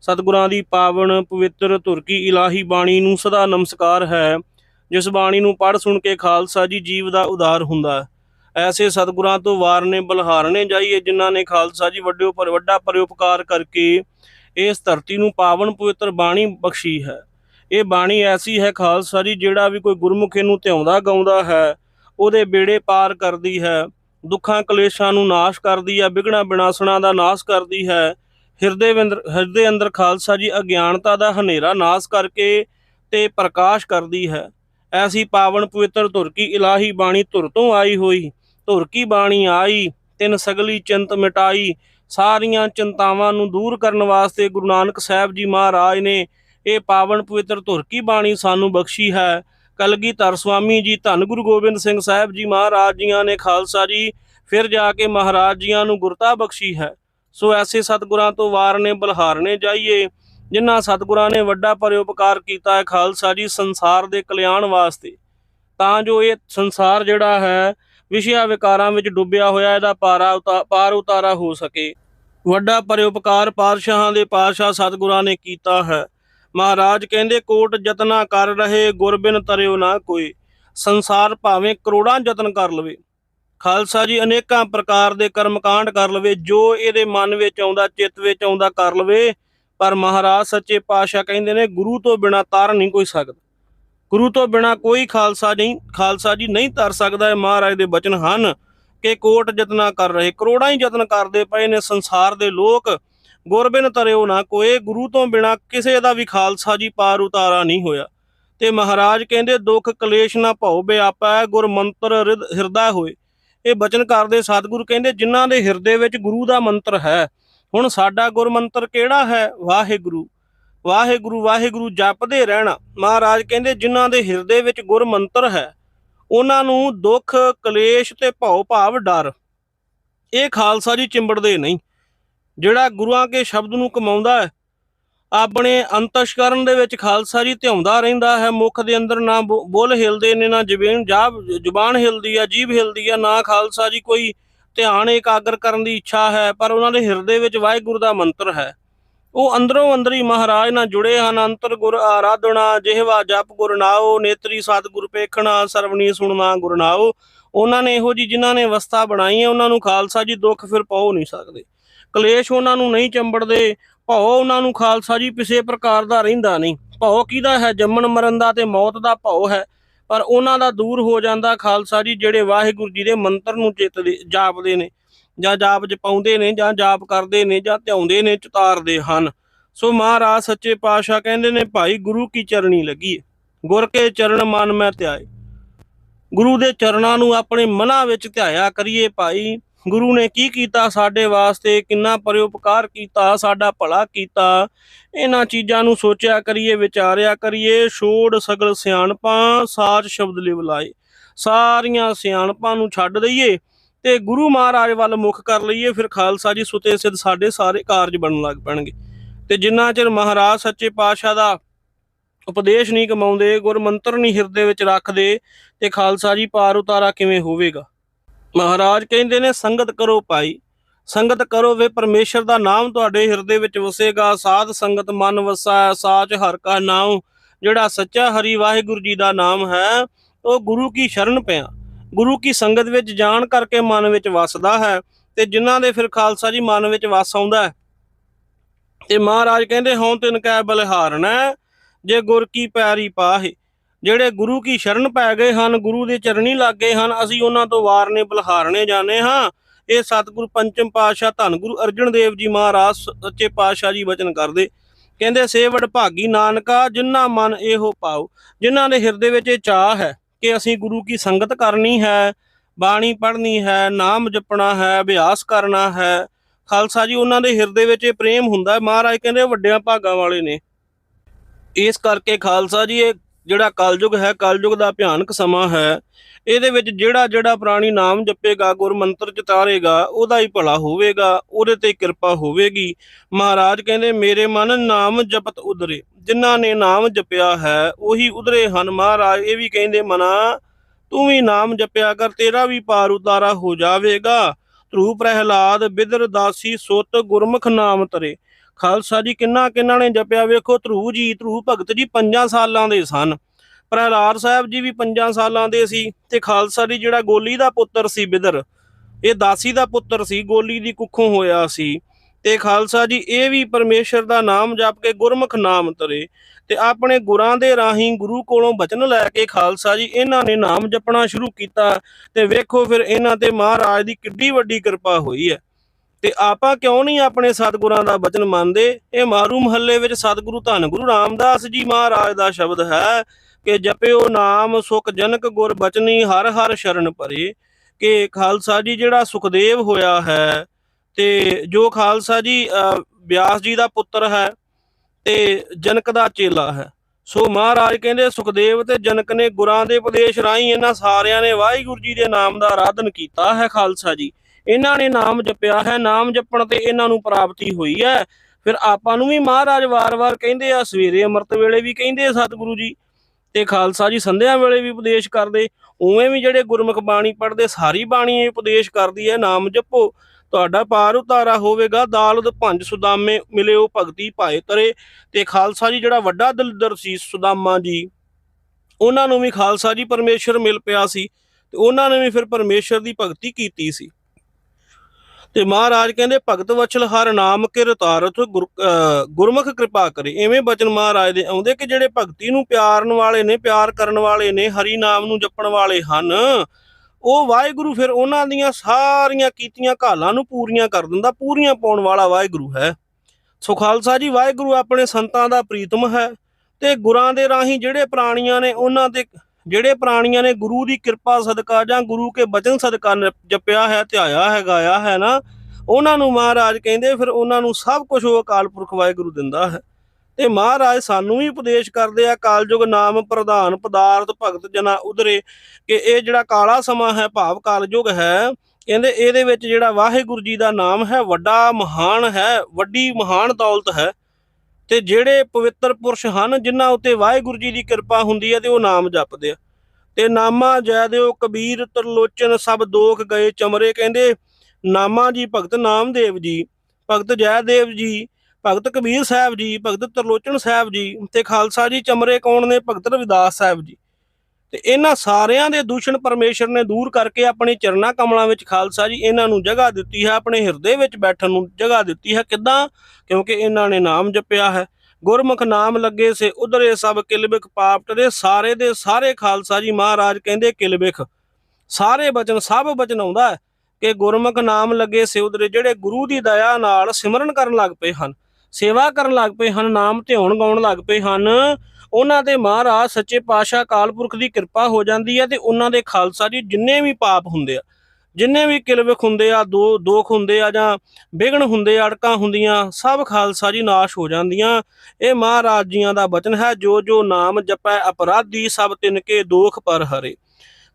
ਸਤਿਗੁਰਾਂ ਦੀ ਪਾਵਨ ਪਵਿੱਤਰ ਤੁਰਕੀ ਇਲਾਹੀ ਬਾਣੀ ਨੂੰ ਸਦਾ ਨਮਸਕਾਰ ਹੈ। ਜਿਸ ਬਾਣੀ ਨੂੰ ਪੜ੍ਹ ਸੁਣ ਕੇ ਖਾਲਸਾ ਜੀ ਜੀਵ ਦਾ ਉਦਾਰ ਹੁੰਦਾ ਹੈ। ਐਸੇ ਸਤਿਗੁਰਾਂ ਤੋਂ ਵਾਰਨੇ ਬਲਹਾਰਨੇ ਜਾਈਏ, ਜਿਨ੍ਹਾਂ ਨੇ ਖਾਲਸਾ ਜੀ ਵੱਡੇ ਪਰ ਵੱਡਾ ਪਰਉਪਕਾਰ ਕਰਕੇ ਇਸ ਧਰਤੀ ਨੂੰ ਪਾਵਨ ਪਵਿੱਤਰ ਬਾਣੀ ਬਖਸ਼ੀ ਹੈ। ਇਹ ਬਾਣੀ ਐਸੀ ਹੈ ਖਾਲਸਾ ਜੀ, ਜਿਹੜਾ ਵੀ ਕੋਈ ਗੁਰਮੁਖੇ ਨੂੰ ਧਿਆਉਂਦਾ ਗਾਉਂਦਾ ਹੈ, ਉਹਦੇ ਬੇੜੇ ਪਾਰ ਕਰਦੀ ਹੈ, ਦੁੱਖਾਂ ਕਲੇਸ਼ਾਂ ਨੂੰ ਨਾਸ਼ ਕਰਦੀ ਹੈ ਵਿਗਣਾ ਬਿਨਾਸਣਾ ਦਾ ਨਾਸ਼ ਕਰਦੀ ਹੈ ਹਿਰਦੇ ਵਿੰਦਰ ਹਿਰਦੇ ਅੰਦਰ ਖਾਲਸਾ ਜੀ ਅਗਿਆਨਤਾ ਦਾ ਹਨੇਰਾ ਨਾਸ਼ ਕਰਕੇ ਤੇ ਪ੍ਰਕਾਸ਼ ਕਰਦੀ ਹੈ। ਐਸੀ ਪਾਵਨ ਪਵਿੱਤਰ ਧੁਰ ਕੀ ਇਲਾਹੀ ਬਾਣੀ ਧੁਰ ਤੋਂ ਆਈ ਹੋਈ ਧੁਰ ਕੀ ਬਾਣੀ ਆਈ, ਤਿੰਨ ਸਗਲੀ ਚਿੰਤ ਮਿਟਾਈ, ਸਾਰੀਆਂ ਚਿੰਤਾਵਾਂ ਨੂੰ ਦੂਰ ਕਰਨ ਵਾਸਤੇ ਗੁਰੂ ਨਾਨਕ ਸਾਹਿਬ ਜੀ ਮਹਾਰਾਜ ਨੇ ਇਹ ਪਾਵਨ ਪਵਿੱਤਰ ਧੁਰ ਕੀ ਬਾਣੀ ਸਾਨੂੰ ਬਖਸ਼ੀ ਹੈ। ਕਲਗੀਧਰ ਸੁਆਮੀ ਜੀ, ਧੰਨ ਗੁਰੂ ਗੋਬਿੰਦ ਸਿੰਘ ਸਾਹਿਬ ਜੀ ਮਹਾਰਾਜ ਜੀਆਂ ਨੇ ਖਾਲਸਾ ਜੀ ਫਿਰ ਜਾ ਕੇ ਮਹਾਰਾਜ ਜੀਆਂ ਨੂੰ ਗੁਰਤਾ ਬਖਸ਼ੀ ਹੈ। ਸੋ ਐਸੇ ਸਤਿਗੁਰਾਂ ਤੋਂ ਵਾਰ ਵਾਰਨੇ ਬਲਹਾਰਨੇ ਜਾਈਏ, ਜਿਨ੍ਹਾਂ ਸਤਿਗੁਰਾਂ ਨੇ ਵੱਡਾ ਪਰਉਪਕਾਰ ਕੀਤਾ ਹੈ ਖਾਲਸਾ ਜੀ ਸੰਸਾਰ ਦੇ ਕਲਿਆਣ ਵਾਸਤੇ। ਤਾਂ ਜੋ ਇਹ ਸੰਸਾਰ ਜਿਹੜਾ ਹੈ, ਵਿਸ਼ਿਆ ਵਿਕਾਰਾਂ ਵਿੱਚ ਡੁੱਬਿਆ ਹੋਇਆ ਇਹਦਾ ਪਾਰਾ ਉਤਾ- ਪਾਰ ਉਤਾਰਾ ਹੋ ਸਕੇ। ਵੱਡਾ ਪਰਉਪਕਾਰ ਪਾਤਸ਼ਾਹਾਂ ਦੇ ਪਾਤਸ਼ਾਹ ਸਤਿਗੁਰਾਂ ਨੇ ਕੀਤਾ ਹੈ। ਮਹਾਰਾਜ ਕਹਿੰਦੇ, ਕੋਟ ਯਤਨਾ ਕਰ ਰਹੇ, ਗੁਰਬਿਨ ਤਰਿਓ ਨਾ ਕੋਈ। ਸੰਸਾਰ ਭਾਵੇਂ ਕਰੋੜਾਂ ਯਤਨ ਕਰ ਲਵੇ। ਖਾਲਸਾ ਜੀ, ਅਨੇਕਾਂ ਪ੍ਰਕਾਰ ਦੇ ਕਰਮਕਾਂਡ ਕਰ ਲਵੇ, ਜੋ ਇਹਦੇ ਮਨ ਵਿੱਚ ਆਉਂਦਾ, ਚਿੱਤ ਵਿੱਚ ਆਉਂਦਾ ਕਰ ਲਵੇ। ਪਰ ਮਹਾਰਾਜ ਸੱਚੇ ਪਾਤਸ਼ਾਹ ਕਹਿੰਦੇ ਨੇ, ਗੁਰੂ ਤੋਂ ਬਿਨਾ ਤਰ ਨਹੀਂ ਕੋਈ ਸਕਦਾ। ਗੁਰੂ ਤੋਂ ਬਿਨਾ ਕੋਈ ਖਾਲਸਾ ਨਹੀਂ, ਖਾਲਸਾ ਜੀ ਨਹੀਂ ਤਰ ਸਕਦਾ, ਇਹ ਮਹਾਰਾਜ ਦੇ ਬਚਨ ਹਨ ਕਿ ਕੋਟ ਯਤਨਾ ਕਰ ਰਹੇ। ਕਰੋੜਾਂ ਹੀ ਯਤਨ ਕਰਦੇ ਪਏ ਨੇ ਸੰਸਾਰ ਦੇ ਲੋਕ। ਗੁਰਬਿਨ ਤਰਿਓ ਨਾ ਕੋਏ, ਗੁਰੂ ਤੋਂ ਬਿਨਾ ਕਿਸੇ ਦਾ ਵੀ ਖਾਲਸਾ ਜੀ ਪਾਰ ਉਤਾਰਾ ਨਹੀਂ ਹੋਇਆ। ਤੇ ਮਹਾਰਾਜ ਕਹਿੰਦੇ, ਦੁੱਖ ਕਲੇਸ਼ ਨਾ ਭਉ ਬਿਆਪੈ ਗੁਰ ਮੰਤਰ ਹਿਰਦਾ ਹੋਏ। ਇਹ ਬਚਨ ਕਰਦੇ ਸਤਿਗੁਰੂ ਕਹਿੰਦੇ, ਜਿਨ੍ਹਾਂ ਦੇ ਹਿਰਦੇ ਵਿੱਚ ਗੁਰੂ ਦਾ ਮੰਤਰ ਹੈ। ਹੁਣ ਸਾਡਾ ਗੁਰਮੰਤਰ ਕਿਹੜਾ ਹੈ? ਵਾਹਿਗੁਰੂ। ਵਾਹਿਗੁਰੂ ਵਾਹਿਗੁਰੂ ਜਪਦੇ ਰਹਿਣਾ। ਮਹਾਰਾਜ ਕਹਿੰਦੇ, ਜਿਨ੍ਹਾਂ ਦੇ ਹਿਰਦੇ ਵਿੱਚ ਗੁਰਮੰਤਰ ਹੈ, ਉਹਨਾਂ ਨੂੰ ਦੁੱਖ, ਕਲੇਸ਼ ਤੇ ਭਉ ਭਾਵ ਡਰ। ਇਹ ਖਾਲਸਾ ਜੀ ਚਿੰਬੜਦੇ ਨਹੀਂ। ਜਿਹੜਾ ਗੁਰੂਆਂ ਕੇ ਸ਼ਬਦ ਨੂੰ ਕਮਾਉਂਦਾ ਹੈ ਆਪਣੇ ਅੰਤਸ਼ਕਰਨ ਦੇ ਵਿੱਚ ਖਾਲਸਾ ਜੀ ਧਿਆਉਂਦਾ ਰਹਿੰਦਾ ਹੈ। ਮੁਖ ਦੇ ਅੰਦਰ ਨਾ ਬੋ- ਹਿਲਦੇ ਨੇ, ਨਾ ਜ਼ੁਬਾਨ, ਜਾਬ, ਜ਼ੁਬਾਨ ਹਿਲਦੀ ਆ, ਜੀਭ ਹਿਲਦੀ ਆ, ਨਾ ਖਾਲਸਾ ਜੀ ਕੋਈ ਧਿਆਨ ਇਕਾਗਰ ਕਰਨ ਦੀ ਇੱਛਾ ਹੈ, ਪਰ ਉਹਨਾਂ ਦੇ ਹਿਰਦੇ ਵਿੱਚ ਵਾਹਿਗੁਰੂ ਦਾ ਮੰਤਰ ਹੈ। ਉਹ ਅੰਦਰੋਂ ਅੰਦਰੀ ਮਹਾਰਾਜ ਨਾਲ ਜੁੜੇ ਹਨ। ਅੰਤਰ ਗੁਰ ਆਰਾਧਨਾ, ਜਿਹਵਾ ਜਪ ਗੁਰਨਾਓ ਨੇਤਰੀ ਸਤਿਗੁਰ ਪੇਖਣਾ, ਸਰਵਣੀ ਸੁਣਨਾ ਗੁਰਨਾਓ ਉਹਨਾਂ ਨੇ ਇਹੋ ਜੀ ਜਿਨ੍ਹਾਂ ਨੇ ਅਵਸਥਾ ਬਣਾਈ ਹੈ, ਉਹਨਾਂ ਨੂੰ ਖਾਲਸਾ ਜੀ ਦੁੱਖ ਫਿਰ ਪਾਉ ਨਹੀਂ ਸਕਦੇ। ਕਲੇਸ਼ ਉਹਨਾਂ ਨੂੰ ਨਹੀਂ ਚੰਬੜਦੇ। ਭਉ ਉਹਨਾਂ ਨੂੰ ਖਾਲਸਾ ਜੀ, ਕਿਸੇ ਪ੍ਰਕਾਰ ਦਾ ਰਹਿੰਦਾ ਨਹੀਂ। ਭਉ ਕਿਹਦਾ ਹੈ? ਜੰਮਣ ਮਰਨ ਦਾ ਤੇ ਮੌਤ ਦਾ ਭਉ ਹੈ। ਪਰ ਉਹਨਾਂ ਦਾ ਦੂਰ ਹੋ ਜਾਂਦਾ ਖਾਲਸਾ ਜੀ, ਜਿਹੜੇ ਵਾਹਿਗੁਰੂ ਜੀ ਦੇ ਮੰਤਰ ਨੂੰ ਚਿੱਤ ਜਾਪਦੇ ਨੇ, ਜਾਂ ਜਾਪ ਜਪਾਉਂਦੇ ਨੇ, ਜਾਂ ਜਾਪ ਕਰਦੇ ਨੇ, ਜਾਂ ਧਿਆਉਂਦੇ ਨੇ, ਚਤਾਰਦੇ ਹਨ। ਸੋ ਮਹਾਰਾਜ, ਸੱਚੇ ਪਾਤਸ਼ਾਹ ਕਹਿੰਦੇ ਨੇ, ਭਾਈ, ਗੁਰੂ ਕੀ ਚਰਣੀ ਲੱਗੀ ਗੁਰ ਕੇ ਚਰਨ ਮਨ ਮੈਂ ਧਿਆਏ। ਗੁਰੂ ਦੇ ਚਰਨਾਂ ਨੂੰ ਆਪਣੇ ਮਨਾਂ ਵਿੱਚ ਧਿਆਇਆ ਕਰੀਏ ਭਾਈ। ਗੁਰੂ ਨੇ ਕੀ ਕੀਤਾ? ਸਾਡੇ ਵਾਸਤੇ ਕਿੰਨਾ ਪਰਉਪਕਾਰ ਕੀਤਾ, ਸਾਡਾ ਭਲਾ ਕੀਤਾ। ਇਹਨਾਂ ਚੀਜ਼ਾਂ ਨੂੰ ਸੋਚਿਆ ਕਰੀਏ, ਵਿਚਾਰਿਆ ਕਰੀਏ, ਛੋੜ ਸਗਲ ਸਿਆਣਪਾਂ ਸਾਚ ਸ਼ਬਦ ਲਿਵ ਲਾਏ। ਸਾਰੀਆਂ ਸਿਆਣਪਾਂ ਨੂੰ ਛੱਡ ਦਈਏ ਤੇ ਗੁਰੂ ਮਹਾਰਾਜ ਵੱਲ ਮੁਖ ਕਰ ਲਈਏ, ਫਿਰ ਖਾਲਸਾ ਜੀ ਸੁਤੇ ਸਿੱਧ ਸਾਡੇ ਸਾਰੇ ਕਾਰਜ ਬਣਨ ਲੱਗ ਪੈਣਗੇ। ਤੇ ਜਿੰਨਾ ਚਿਰ ਮਹਾਰਾਜ ਸੱਚੇ ਪਾਤਸ਼ਾਹ ਦਾ ਉਪਦੇਸ਼ ਨਹੀਂ ਕਮਾਉਂਦੇ, ਗੁਰਮੰਤਰ ਨਹੀਂ ਹਿਰਦੇ ਵਿੱਚ ਰੱਖਦੇ, ਤੇ ਖਾਲਸਾ ਜੀ ਪਾਰ ਉਤਾਰਾ ਕਿਵੇਂ ਹੋਵੇਗਾ? ਮਹਾਰਾਜ ਕਹਿੰਦੇ ਨੇ, ਸੰਗਤ ਕਰੋ ਭਾਈ। ਸੰਗਤ ਕਰੋ ਵੇ ਪਰਮੇਸ਼ਰ ਦਾ ਨਾਮ, ਤੁਹਾਡੇ ਹਿਰਦੇ ਵਿੱਚ ਵਸੇਗਾ। ਸਾਧ ਸੰਗਤ ਮਨ ਵਸਾ ਸਾਚ ਹਰ ਕਾ ਨਾਮ ਜਿਹੜਾ ਸੱਚਾ ਹਰੀ ਵਾਹਿਗੁਰੂ ਜੀ ਦਾ ਨਾਮ ਹੈ, ਉਹ ਗੁਰੂ ਕੀ ਸ਼ਰਨ ਪਿਆ। ਗੁਰੂ ਕੀ ਸੰਗਤ ਵਿੱਚ ਜਾਣ ਕਰਕੇ ਮਨ ਵਿੱਚ ਵਸਦਾ ਹੈ, ਤੇ ਜਿਨ੍ਹਾਂ ਦੇ ਫਿਰ ਖਾਲਸਾ ਜੀ ਮਨ ਵਿੱਚ ਵਸ ਆਉਂਦਾ ਹੈ। ਤੇ ਮਹਾਰਾਜ ਕਹਿੰਦੇ, ਹਉ ਤਿਨ ਕੈ ਬਲਿਹਾਰਣਾ ਜੇ ਗੁਰ ਕੀ ਪੈਰੀ ਪਾਹੇ। ਜਿਹੜੇ ਗੁਰੂ ਕੀ ਸ਼ਰਨ ਪੈ ਗਏ ਹਨ, ਗੁਰੂ ਦੇ ਚਰਨੀ ਲੱਗ ਗਏ ਹਨ, ਅਸੀਂ ਉਹਨਾਂ ਤੋਂ ਵਾਰਨੇ ਬਲਹਾਰਨੇ ਜਾਣੇ ਹਾਂ। ਇਹ ਸਤਿਗੁਰ ਪੰਚਮ ਪਾਤਸ਼ਾਹ ਧੰਨ ਗੁਰੂ ਅਰਜਨ ਦੇਵ ਜੀ ਮਹਾਰਾਜ, ਸੱਚੇ ਪਾਤਸ਼ਾਹ ਜੀ ਬਚਨ ਕਰਦੇ। ਕਹਿੰਦੇ, ਸੇਵੜ ਭਾਗੀ ਨਾਨਕਾ ਜਿਨ੍ਹਾਂ ਮਨ ਇਹੋ ਪਾਉ ਜਿਨ੍ਹਾਂ ਦੇ ਹਿਰਦੇ ਵਿੱਚ ਇਹ ਚਾਹ ਹੈ ਕਿ ਅਸੀਂ ਗੁਰੂ ਕੀ ਸੰਗਤ ਕਰਨੀ ਹੈ, ਬਾਣੀ ਪੜ੍ਹਨੀ ਹੈ, ਨਾਮ ਜਪਣਾ ਹੈ, ਅਭਿਆਸ ਕਰਨਾ ਹੈ। ਖਾਲਸਾ ਜੀ, ਉਹਨਾਂ ਦੇ ਹਿਰਦੇ ਵਿੱਚ ਇਹ ਪ੍ਰੇਮ ਹੁੰਦਾ ਮਹਾਰਾਜ ਕਹਿੰਦੇ, ਵੱਡਿਆਂ ਭਾਗਾਂ ਵਾਲੇ ਨੇ। ਇਸ ਕਰਕੇ ਖਾਲਸਾ ਜੀ, ਇਹ ਜਿਹੜਾ ਕਲਯੁਗ ਹੈ, ਕਲਯੁਗ ਦਾ ਭਿਆਨਕ ਸਮਾਂ ਹੈ, ਇਹਦੇ ਵਿੱਚ ਜਿਹੜਾ ਜਿਹੜਾ ਪ੍ਰਾਣੀ ਨਾਮ ਜਪੇਗਾ ਗੁਰ ਮੰਤਰ ਚਿਤਾਰੇਗਾ ਉਹਦਾ ਹੀ ਭਲਾ ਹੋਵੇਗਾ, ਉਹਦੇ ਤੇ ਕਿਰਪਾ ਹੋਵੇਗੀ। ਮਹਾਰਾਜ ਕਹਿੰਦੇ, ਮੇਰੇ ਮਨ ਨਾਮ ਜਪਤ ਉਦਰੇ ਜਿਨ੍ਹਾਂ ਨੇ ਨਾਮ ਜਪਿਆ ਹੈ, ਉਹੀ ਉਦਰੇ ਹਨ। ਮਹਾਰਾਜ ਇਹ ਵੀ ਕਹਿੰਦੇ, ਮਨਾ, ਤੂੰ ਵੀ ਨਾਮ ਜਪਿਆ ਕਰ, ਤੇਰਾ ਵੀ ਪਾਰ ਉਤਾਰਾ ਹੋ ਜਾਵੇਗਾ। ਧਰੂ ਪ੍ਰਹਿਲਾਦ, ਬਿਦਰ ਦਾਸੀ, ਸੁਤ ਗੁਰਮੁਖ ਨਾਮ ਤਰੇ ਖਾਲਸਾ ਜੀ ਕਿੰਨਾ ਕਿੰਨਾ ਨੇ ਜਪਿਆ, ਵੇਖੋ ਧਰੂ ਜੀ, ਧਰੂ ਭਗਤ ਜੀ 5 ਸਾਲਾਂ ਦੇ ਸਨ। ਪ੍ਰਹਿਲਾਦ ਸਾਹਿਬ ਜੀ ਵੀ 5 ਸਾਲਾਂ ਦੇ ਸੀ ਤੇ ਖਾਲਸਾ ਜੀ ਜਿਹੜਾ ਗੋਲੀ ਦਾ ਪੁੱਤਰ ਸੀ ਬਿਦਰ ਇਹ ਦਾਸੀ ਦਾ ਪੁੱਤਰ ਸੀ, ਗੋਲੀ ਦੀ ਕੁੱਖੋਂ ਹੋਇਆ ਸੀ। ਤੇ ਖਾਲਸਾ ਜੀ ਇਹ ਵੀ ਪਰਮੇਸ਼ਰ ਦਾ ਨਾਮ ਜਪ ਕੇ ਗੁਰਮੁਖ ਨਾਮ ਤਰੇ ਤੇ ਆਪਣੇ ਗੁਰਾਂ ਦੇ ਰਾਹੀਂ ਗੁਰੂ ਕੋਲੋਂ ਬਚਨ ਲੈ ਕੇ ਖਾਲਸਾ ਜੀ ਇਹਨਾਂ ਨੇ ਨਾਮ ਜਪਣਾ ਸ਼ੁਰੂ ਕੀਤਾ ਤੇ ਵੇਖੋ ਫਿਰ ਇਹਨਾਂ ਤੇ ਮਹਾਰਾਜ ਦੀ ਕਿੱਡੀ ਵੱਡੀ ਕਿਰਪਾ ਹੋਈ ਹੈ। ਤੇ ਆਪਾਂ ਕਿਉਂ ਨਹੀਂ ਆਪਣੇ ਸਤਿਗੁਰਾਂ ਦਾ ਬਚਨ ਮੰਨਦੇ? ਇਹ ਮਾਰੂ ਮਹੱਲੇ ਵਿੱਚ ਸਤਿਗੁਰੂ ਧੰਨ ਗੁਰੂ ਰਾਮਦਾਸ ਜੀ ਮਹਾਰਾਜ ਦਾ ਸ਼ਬਦ ਹੈ ਕਿ ਜਪਿਓ ਨਾਮ ਸੁਖ ਜਨਕ ਗੁਰ ਬਚਨੀ ਹਰ ਹਰ ਸ਼ਰਨ ਪਰੇ। ਕਿ ਖਾਲਸਾ ਜੀ ਜਿਹੜਾ ਸੁਖਦੇਵ ਹੋਇਆ ਹੈ ਤੇ ਜੋ ਖਾਲਸਾ ਜੀ ਅ, ਬਿਆਸ ਜੀ ਦਾ ਪੁੱਤਰ ਹੈ ਤੇ ਜਨਕ ਦਾ ਚੇਲਾ ਹੈ। ਸੋ ਮਹਾਰਾਜ ਕਹਿੰਦੇ ਸੁਖਦੇਵ ਤੇ ਜਨਕ ਨੇ ਗੁਰਾਂ ਦੇ ਉਪਦੇਸ਼ ਰਾਹੀਂ ਇਹਨਾਂ ਸਾਰਿਆਂ ਨੇ ਵਾਹਿਗੁਰੂ ਜੀ ਦੇ ਨਾਮ ਦਾ ਆਰਾਧਨ ਕੀਤਾ ਹੈ ਖਾਲਸਾ ਜੀ। ਇਹਨਾਂ ਨੇ ਨਾਮ ਜਪਿਆ ਹੈ, ਨਾਮ ਜਪਣ ਤੇ ਇਹਨਾਂ ਨੂੰ ਪ੍ਰਾਪਤੀ ਹੋਈ ਹੈ। ਫਿਰ ਆਪਾਂ ਨੂੰ ਵੀ ਮਹਾਰਾਜ ਵਾਰ-ਵਾਰ ਕਹਿੰਦੇ ਆ, ਸਵੇਰੇ ਅੰਮ੍ਰਿਤ ਵੇਲੇ ਵੀ ਕਹਿੰਦੇ ਆ ਸਤਿਗੁਰੂ ਜੀ, ਤੇ ਖਾਲਸਾ ਜੀ ਸੰਧਿਆ ਵੇਲੇ ਵੀ ਉਪਦੇਸ਼ ਕਰਦੇ। ਉਵੇਂ ਵੀ ਜਿਹੜੇ ਗੁਰਮੁਖ ਬਾਣੀ ਪੜ੍ਹਦੇ, ਸਾਰੀ ਬਾਣੀ ਇਹ ਉਪਦੇਸ਼ ਕਰਦੀ ਹੈ, ਨਾਮ ਜਪੋ। ਤੁਹਾਡਾ ਪਾਰ ਉਤਾਰਾ ਹੋਵੇਗਾ, ਦਾਲਦ ਪੰਜ ਸੁਦਾਮੇ ਮਿਲੇ ਉਹ ਭਗਤੀ ਭਾਏ ਤਰੇ। ਤੇ ਖਾਲਸਾ ਜੀ ਜਿਹੜਾ ਵੱਡਾ ਦਲਦਰ ਸੀ, ਸੁਦਾਮਾ ਜੀ, ਉਹਨਾਂ ਨੂੰ ਵੀ ਖਾਲਸਾ ਜੀ ਪਰਮੇਸ਼ਰ ਮਿਲ ਪਿਆ ਸੀ, ਤੇ ਉਹਨਾਂ ਨੇ ਵੀ ਫਿਰ ਪਰਮੇਸ਼ਰ ਦੀ ਭਗਤੀ ਕੀਤੀ ਸੀ। ਤੇ ਮਹਾਰਾਜ ਕਹਿੰਦੇ, ਭਗਤ ਵਛਲ ਹਰ ਨਾਮ ਕਿਰਤਾਰਥ ਗੁਰ- ਗੁਰਮੁਖ ਕਿਰਪਾ ਕਰੇ। ਐਵੇਂ ਬਚਨ ਮਹਾਰਾਜ ਦੇ ਆਉਂਦੇ ਕਿ ਜਿਹੜੇ ਭਗਤੀ ਨੂੰ ਪਿਆਰਨ ਵਾਲੇ ਨੇ, ਪਿਆਰ ਕਰਨ ਵਾਲੇ ਨੇ, ਹਰੀ ਨਾਮ ਨੂੰ ਜਪਣ ਵਾਲੇ ਹਨ, ਉਹ ਵਾਹਿਗੁਰੂ ਫਿਰ ਉਹਨਾਂ ਦੀਆਂ ਸਾਰੀਆਂ ਕੀਤੀਆਂ ਘਾਲਾਂ ਨੂੰ ਪੂਰੀਆਂ ਕਰ ਦਿੰਦਾ, ਪੂਰੀਆਂ ਪਾਉਣ ਵਾਲਾ ਵਾਹਿਗੁਰੂ ਹੈ। ਸੋ ਖਾਲਸਾ ਜੀ, ਵਾਹਿਗੁਰੂ ਆਪਣੇ ਸੰਤਾਂ ਦਾ ਪ੍ਰੀਤਮ ਹੈ ਤੇ ਗੁਰਾਂ ਦੇ ਰਾਹੀਂ ਜਿਹੜੇ ਪ੍ਰਾਣੀਆਂ ਨੇ, ਉਹਨਾਂ ਦੇ ਜਿਹੜੇ ਪ੍ਰਾਣੀਆਂ ਨੇ ਗੁਰੂ ਦੀ ਕਿਰਪਾ ਸਦਕਾ ਜਾਂ ਗੁਰੂ ਕੇ ਬਚਨ ਸਦਕਾ ਜਪਿਆ ਹੈ, ਧਿਆਇਆ ਹੈ, ਗਾਇਆ ਹੈ ਨਾ, ਉਹਨਾਂ ਨੂੰ ਮਹਾਰਾਜ ਕਹਿੰਦੇ, ਫਿਰ ਉਹਨਾਂ ਨੂੰ ਸਭ ਕੁਝ ਉਹ ਅਕਾਲ ਪੁਰਖ ਵਾਹਿਗੁਰੂ ਦਿੰਦਾ ਹੈ। ਤੇ ਮਹਾਰਾਜ ਸਾਨੂੰ ਵੀ ਉਪਦੇਸ਼ ਕਰਦੇ ਆ ਕਾਲਯੁਗ ਨਾਮ ਪ੍ਰਧਾਨ ਪਦਾਰਥ ਭਗਤ ਜਨਾ ਉਧਰੇ, ਕਿ ਇਹ ਜਿਹੜਾ ਕਾਲਾ ਸਮਾਂ ਹੈ, ਭਾਵ ਕਾਲਯੁਗ ਹੈ, ਕਹਿੰਦੇ ਇਹਦੇ ਵਿੱਚ ਜਿਹੜਾ ਵਾਹਿਗੁਰੂ ਜੀ ਦਾ ਨਾਮ ਹੈ, ਵੱਡਾ ਮਹਾਨ ਹੈ, ਵੱਡੀ ਮਹਾਨ ਦੌਲਤ ਹੈ। ਤੇ ਜਿਹੜੇ ਪਵਿੱਤਰ ਪੁਰਸ਼ ਹਨ, ਜਿਨ੍ਹਾਂ ਉੱਤੇ ਵਾਹਿਗੁਰੂ ਜੀ ਦੀ ਕਿਰਪਾ ਹੁੰਦੀ ਹੈ ਤੇ ਉਹ ਨਾਮ ਜਪਦੇ ਆ। ਤੇ ਨਾਮਾ ਜੈਦੇਵ ਕਬੀਰ ਤਰਲੋਚਨ ਸਭ ਦੋਖ ਗਏ ਚਮਰੇ, ਕਹਿੰਦੇ, ਨਾਮਾ ਜੀ, ਭਗਤ ਨਾਮਦੇਵ ਜੀ, ਭਗਤ ਜੈਦੇਵ ਜੀ, ਭਗਤ ਕਬੀਰ ਸਾਹਿਬ ਜੀ, ਭਗਤ ਤਰਲੋਚਨ ਸਾਹਿਬ ਜੀ ਤੇ ਖਾਲਸਾ ਜੀ, ਚਮਰੇ ਕੌਣ ਨੇ? ਭਗਤ ਰਵਿਦਾਸ ਸਾਹਿਬ ਜੀ। ਤੇ ਇਹਨਾਂ ਸਾਰਿਆਂ ਦੇ ਦੂਸ਼ਣ ਪਰਮੇਸ਼ਰ ਨੇ ਦੂਰ ਕਰਕੇ ਆਪਣੇ ਚਰਨਾ ਕਮਲਾਂ ਵਿੱਚ ਖਾਲਸਾ ਜੀ ਇਹਨਾਂ ਨੂੰ ਜਗ੍ਹਾ ਦਿੱਤੀ ਹੈ, ਆਪਣੇ ਹਿਰਦੇ ਵਿੱਚ ਬੈਠਣ ਨੂੰ ਜਗ੍ਹਾ ਦਿੱਤੀ ਹੈ। ਕਿੱਦਾਂ? ਕਿਉਂਕਿ ਇਹਨਾਂ ਨੇ ਨਾਮ ਜਪਿਆ ਹੈ। ਗੁਰਮੁਖ ਨਾਮ ਲੱਗੇ ਸੇ ਉਧਰੇ ਸਭ ਕਿਲਬਿਖ ਪਾਪਟ ਦੇ ਸਾਰੇ ਦੇ ਸਾਰੇ ਖਾਲਸਾ ਜੀ ਮਹਾਰਾਜ ਕਹਿੰਦੇ ਕਿਲਬਿਖ। ਸਾਰੇ ਬਚਨ, ਸਭ ਬਚਨ ਆਉਂਦਾ ਹੈ ਕਿ ਗੁਰਮੁਖ ਨਾਮ ਲੱਗੇ ਸੇ ਉਧਰੇ ਜਿਹੜੇ ਗੁਰੂ ਦੀ ਦਇਆ ਨਾਲ ਸਿਮਰਨ ਕਰਨ ਲੱਗ ਪਏ ਹਨ। ਸੇਵਾ ਕਰਨ ਲੱਗ ਪਏ ਹਨ, ਨਾਮ ਧਿਆਉਣ ਗਾਉਣ ਲੱਗ ਪਏ ਹਨ। ਉਹਨਾਂ ਦੇ ਮਹਾਰਾਜ ਸੱਚੇ ਪਾਤਸ਼ਾਹ ਅਕਾਲ ਪੁਰਖ ਦੀ ਕਿਰਪਾ ਹੋ ਜਾਂਦੀ ਹੈ ਤੇ ਉਹਨਾਂ ਦੇ ਖਾਲਸਾ ਜੀ ਜਿੰਨੇ ਵੀ ਪਾਪ ਹੁੰਦੇ ਆ, ਜਿੰਨੇ ਵੀ ਕਿਲਵਿਖ ਹੁੰਦੇ ਆ, ਦੋ, ਦੋਖ ਹੁੰਦੇ ਆ ਜਾਂ ਵਿਗਣ ਹੁੰਦੇ ਆ, ਅੜਕਾਂ ਹੁੰਦੀਆਂ, ਸਭ ਖਾਲਸਾ ਜੀ ਨਾਸ਼ ਹੋ ਜਾਂਦੀਆਂ। ਇਹ ਮਹਾਰਾਜ ਜੀਆਂ ਦਾ ਬਚਨ ਹੈ, ਜੋ ਜੋ ਨਾਮ ਜਪੈ ਅਪਰਾਧੀ, ਸਭ ਤਿਨ ਕੇ ਦੋਖ ਪਰ ਹਰੇ।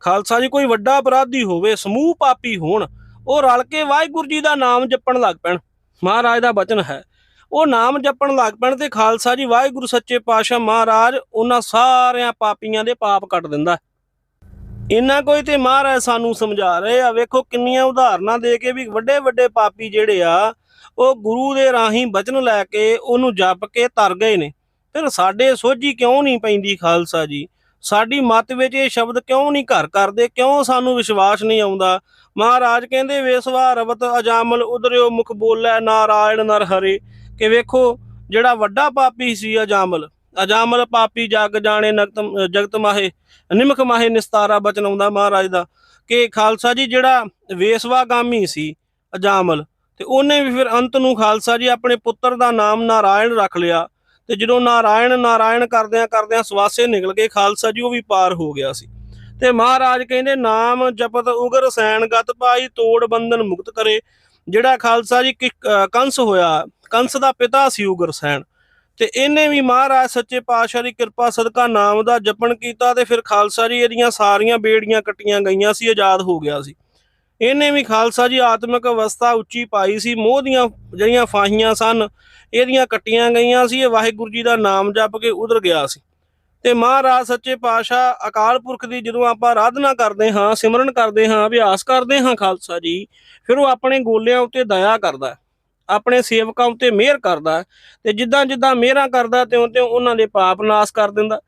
ਖਾਲਸਾ ਜੀ ਕੋਈ ਵੱਡਾ ਅਪਰਾਧੀ ਹੋਵੇ, ਸਮੂਹ ਪਾਪੀ ਹੋਣ, ਉਹ ਰਲ ਕੇ ਵਾਹਿਗੁਰੂ ਜੀ ਦਾ ਨਾਮ ਜਪਣ ਲੱਗ ਪੈਣ। ਮਹਾਰਾਜ ਦਾ ਬਚਨ ਹੈ। ਉਹ ਨਾਮ ਜਪਣ ਲੱਗ ਪੈਣ ਤੇ ਖਾਲਸਾ ਜੀ, ਵਾਹਿਗੁਰੂ ਸੱਚੇ ਪਾਤਸ਼ਾਹ ਮਹਾਰਾਜ ਉਹਨਾਂ ਸਾਰਿਆਂ ਪਾਪੀਆਂ ਦੇ ਪਾਪ ਕੱਟ ਦਿੰਦਾ ਇੰਨਾ ਕੋਈ ਤੇ ਮਹਾਰਾਜ ਸਾਨੂੰ ਸਮਝਾ ਰਹੇ ਆ। ਵੇਖੋ ਕਿੰਨੀਆਂ ਉਦਾਹਰਨਾਂ ਦੇ ਕੇ ਵੀ ਵੱਡੇ ਵੱਡੇ ਪਾਪੀ ਜਿਹੜੇ ਆ, ਉਹ ਗੁਰੂ ਦੇ ਰਾਹੀਂ ਬਚਨ ਲੈ ਕੇ ਉਹਨੂੰ ਜਪ ਕੇ ਤਰ ਗਏ ਨੇ। ਫਿਰ ਸਾਡੇ ਸੋਝੀ ਕਿਉਂ ਨਹੀਂ ਪੈਂਦੀ ਖਾਲਸਾ ਜੀ? ਸਾਡੀ ਮਤ ਵਿੱਚ ਇਹ ਸ਼ਬਦ ਕਿਉਂ ਨਹੀਂ ਘਰ ਕਰਦੇ? ਕਿਉਂ ਸਾਨੂੰ ਵਿਸ਼ਵਾਸ ਨਹੀਂ ਆਉਂਦਾ? ਮਹਾਰਾਜ ਕਹਿੰਦੇ, ਵੇਸਵਾ ਰਵਤ ਅਜਾਮਲ ਉਦਰਿਓ ਮੁਖ ਬੋਲੇ ਨਾਰਾਇਣ ਨਰ ਹਰੇ। ਕਿ ਵੇਖੋ, ਜਿਹੜਾ ਵੱਡਾ ਪਾਪੀ ਸੀ ਅਜਾਮਲ ਅਜਾਮਲ ਪਾਪੀ ਜਗ ਜਾਣੇ ਨਗਤ, ਜਗਤ ਮਾਹੇ, ਨਿਮਖ ਮਾਹੇ ਨਿਸਤਾਰਾ ਬਚਨ ਆਉਂਦਾ ਮਹਾਰਾਜ ਦਾ। ਕਿ ਖਾਲਸਾ ਜੀ ਜਿਹੜਾ ਵੇਸਵਾਗਾਮੀ ਸੀ ਅਜਾਮਲ, ਤੇ ਉਹਨੇ ਵੀ ਫਿਰ ਅੰਤ ਨੂੰ ਖਾਲਸਾ ਜੀ ਆਪਣੇ ਪੁੱਤਰ ਦਾ ਨਾਮ ਨਾਰਾਇਣ ਰੱਖ ਲਿਆ। ਤੇ ਜਦੋਂ ਨਾਰਾਇਣ ਨਾਰਾਇਣ ਕਰਦਿਆਂ ਕਰਦਿਆਂ ਸਵਾਸੇ ਨਿਕਲ ਗਏ ਖਾਲਸਾ ਜੀ ਉਹ ਵੀ ਪਾਰ ਹੋ ਗਿਆ ਸੀ। ਤੇ ਮਹਾਰਾਜ ਕਹਿੰਦੇ, ਨਾਮ ਜਪਤ ਉਗਰ ਸੈਨ ਗਤ ਪਾਈ ਤੋੜ ਬੰਧਨ ਮੁਕਤ ਕਰੇ। ਜਿਹੜਾ ਖਾਲਸਾ ਜੀ ਕਿ- ਕੰਸ ਹੋਇਆ ਕੰਸ ਦਾ ਪਿਤਾ ਸੀ ਉਗਰ ਸੈਨ ਤੇ ਇਹਨੇ ਵੀ ਮਹਾਰਾਜ ਸੱਚੇ ਪਾਤਸ਼ਾਹ ਦੀ ਕਿਰਪਾ, ਸਦਕਾ ਨਾਮ ਦਾ ਜਪਣ ਕੀਤਾ ਤੇ ਫਿਰ ਖਾਲਸਾ ਜੀ ਇਹਦੀਆਂ ਸਾਰੀਆਂ ਬੇੜੀਆਂ ਕੱਟੀਆਂ ਗਈਆਂ ਸੀ, ਆਜ਼ਾਦ ਹੋ ਗਿਆ ਸੀ। ਇਹਨੇ ਵੀ ਖਾਲਸਾ ਜੀ ਆਤਮਿਕ ਅਵਸਥਾ ਉੱਚੀ ਪਾਈ ਸੀ, ਮੋਹ ਦੀਆਂ ਜਿਹੜੀਆਂ ਫਾਹੀਆਂ ਸਨ, ਇਹਦੀਆਂ ਕੱਟੀਆਂ ਗਈਆਂ ਸੀ, ਇਹ ਵਾਹਿਗੁਰੂ ਜੀ ਦਾ ਨਾਮ ਜਪ ਕੇ ਉਧਰ ਗਿਆ ਸੀ। ਤੇ ਮਹਾਰਾਜ ਸੱਚੇ ਪਾਤਸ਼ਾਹ ਅਕਾਲ ਪੁਰਖ ਦੀ ਜਦੋਂ ਆਪਾਂ ਆਰਾਧਨਾ ਕਰਦੇ ਹਾਂ, ਸਿਮਰਨ ਕਰਦੇ ਹਾਂ, ਅਭਿਆਸ ਕਰਦੇ ਹਾਂ ਖਾਲਸਾ ਜੀ, ਫਿਰ ਉਹ ਆਪਣੇ ਗੋਲਿਆਂ ਉੱਤੇ ਦਇਆ ਕਰਦਾ। ਆਪਣੇ ਸੇਵਕਾਂ ਉੱਤੇ ਮਿਹਰ ਕਰਦਾ ਤੇ ਜਿੱਦਾਂ ਜਿੱਦਾਂ ਮਿਹਰਾਂ ਕਰਦਾ ਤਿਉਂ ਤਿਉਂ ਉਹਨਾਂ ਦੇ ਪਾਪ ਨਾਸ਼ ਕਰ ਦਿੰਦਾ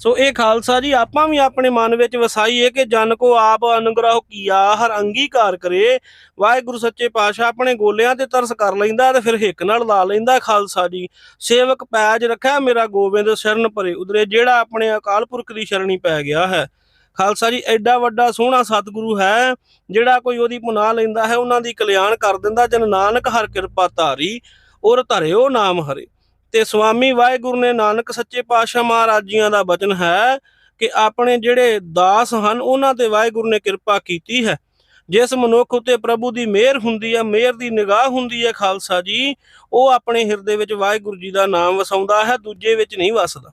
ਸੋ ਇਹ ਖਾਲਸਾ ਜੀ, ਆਪਾਂ ਵੀ ਆਪਣੇ ਮਨ ਵਿੱਚ ਵਸਾਈਏ ਕਿ ਜਨ ਕੋ ਆਪ ਅਨੁਗ੍ਰਹ ਕੀਆ, ਹਰ ਅੰਗੀਕਾਰ ਕਰੇ। ਵਾਹਿਗੁਰੂ ਸੱਚੇ ਪਾਤਸ਼ਾਹ ਆਪਣੇ ਗੋਲਿਆਂ ਤੇ ਤਰਸ ਕਰ ਲੈਂਦਾ ਤੇ ਫਿਰ ਹਿੱਕ ਨਾਲ ਲਾ ਲੈਂਦਾ ਖਾਲਸਾ ਜੀ। ਸੇਵਕ ਪੈਜ ਰੱਖਿਆ, ਮੇਰਾ ਗੋਬਿੰਦ ਸ਼ਰਨ ਭਰੇ ਉਦਰੇ ਜਿਹੜਾ ਆਪਣੇ ਅਕਾਲ ਪੁਰਖ ਦੀ ਸ਼ਰਣੀ ਪੈ ਗਿਆ ਹੈ। ਖਾਲਸਾ ਜੀ, ਐਡਾ ਵੱਡਾ ਸੋਹਣਾ ਸਤਿਗੁਰੂ ਹੈ, ਜਿਹੜਾ ਕੋਈ ਉਹਦੀ ਪੁਨਾ ਲੈਂਦਾ ਹੈ, ਉਹਨਾਂ ਦੀ ਕਲਿਆਣ ਕਰ ਦਿੰਦਾ, ਜਨ ਨਾਨਕ ਹਰ ਕਿਰਪਾ ਧਾਰੀ, ਔਰ ਧਰਿਓ ਨਾਮ ਹਰੇ। ਤੇ ਸੁਆਮੀ ਵਾਹਿਗੁਰੂ ਨੇ ਨਾਨਕ ਸੱਚੇ ਪਾਤਸ਼ਾਹ ਮਹਾਰਾਜ ਜੀਆਂ ਦਾ ਬਚਨ ਹੈ ਕਿ ਆਪਣੇ ਜਿਹੜੇ ਦਾਸ ਹਨ, ਉਹਨਾਂ ਤੇ ਵਾਹਿਗੁਰੂ ਨੇ ਕਿਰਪਾ ਕੀਤੀ ਹੈ। ਜਿਸ ਮਨੁੱਖ ਉਤੇ ਪ੍ਰਭੂ ਦੀ ਮਿਹਰ ਹੁੰਦੀ ਹੈ, ਮਿਹਰ ਦੀ ਨਿਗਾਹ ਹੁੰਦੀ ਹੈ ਖਾਲਸਾ ਜੀ, ਉਹ ਆਪਣੇ ਹਿਰਦੇ ਵਿੱਚ ਵਾਹਿਗੁਰੂ ਜੀ ਦਾ ਨਾਮ ਵਸਾਉਂਦਾ ਹੈ, ਦੂਜੇ ਵਿੱਚ ਨਹੀਂ ਵਸਦਾ।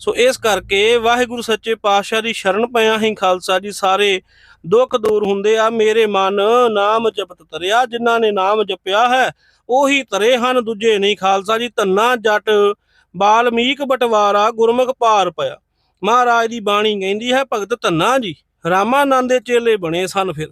ਸੋ ਇਸ ਕਰਕੇ ਵਾਹਿਗੁਰੂ ਸੱਚੇ ਪਾਤਸ਼ਾਹ ਦੀ ਸ਼ਰਨ ਪਿਆ ਹੀ ਖਾਲਸਾ ਜੀ, ਸਾਰੇ ਦੁੱਖ ਦੂਰ ਹੁੰਦੇ ਆ, ਮੇਰੇ ਮਨ ਨਾਮ ਜਪਤ ਤਰਿਆ ਜਿਨ੍ਹਾਂ ਨੇ ਨਾਮ ਜਪਿਆ ਹੈ, ਉਹੀ ਤਰੇ ਹਨ ਦੂਜੇ ਨਹੀਂ ਖਾਲਸਾ ਜੀ, ਧੰਨਾ, ਜੱਟ, ਬਾਲਮੀਕ ਬਟਵਾਰਾ, ਗੁਰਮੁਖ ਪਾਰ ਪਿਆ। ਮਹਾਰਾਜ ਦੀ ਬਾਣੀ ਕਹਿੰਦੀ ਹੈ, ਭਗਤ ਧੰਨਾ ਜੀ, ਰਾਮਾਨੰਦ ਦੇ ਚੇਲੇ ਬਣੇ ਸਨ ਫਿਰ।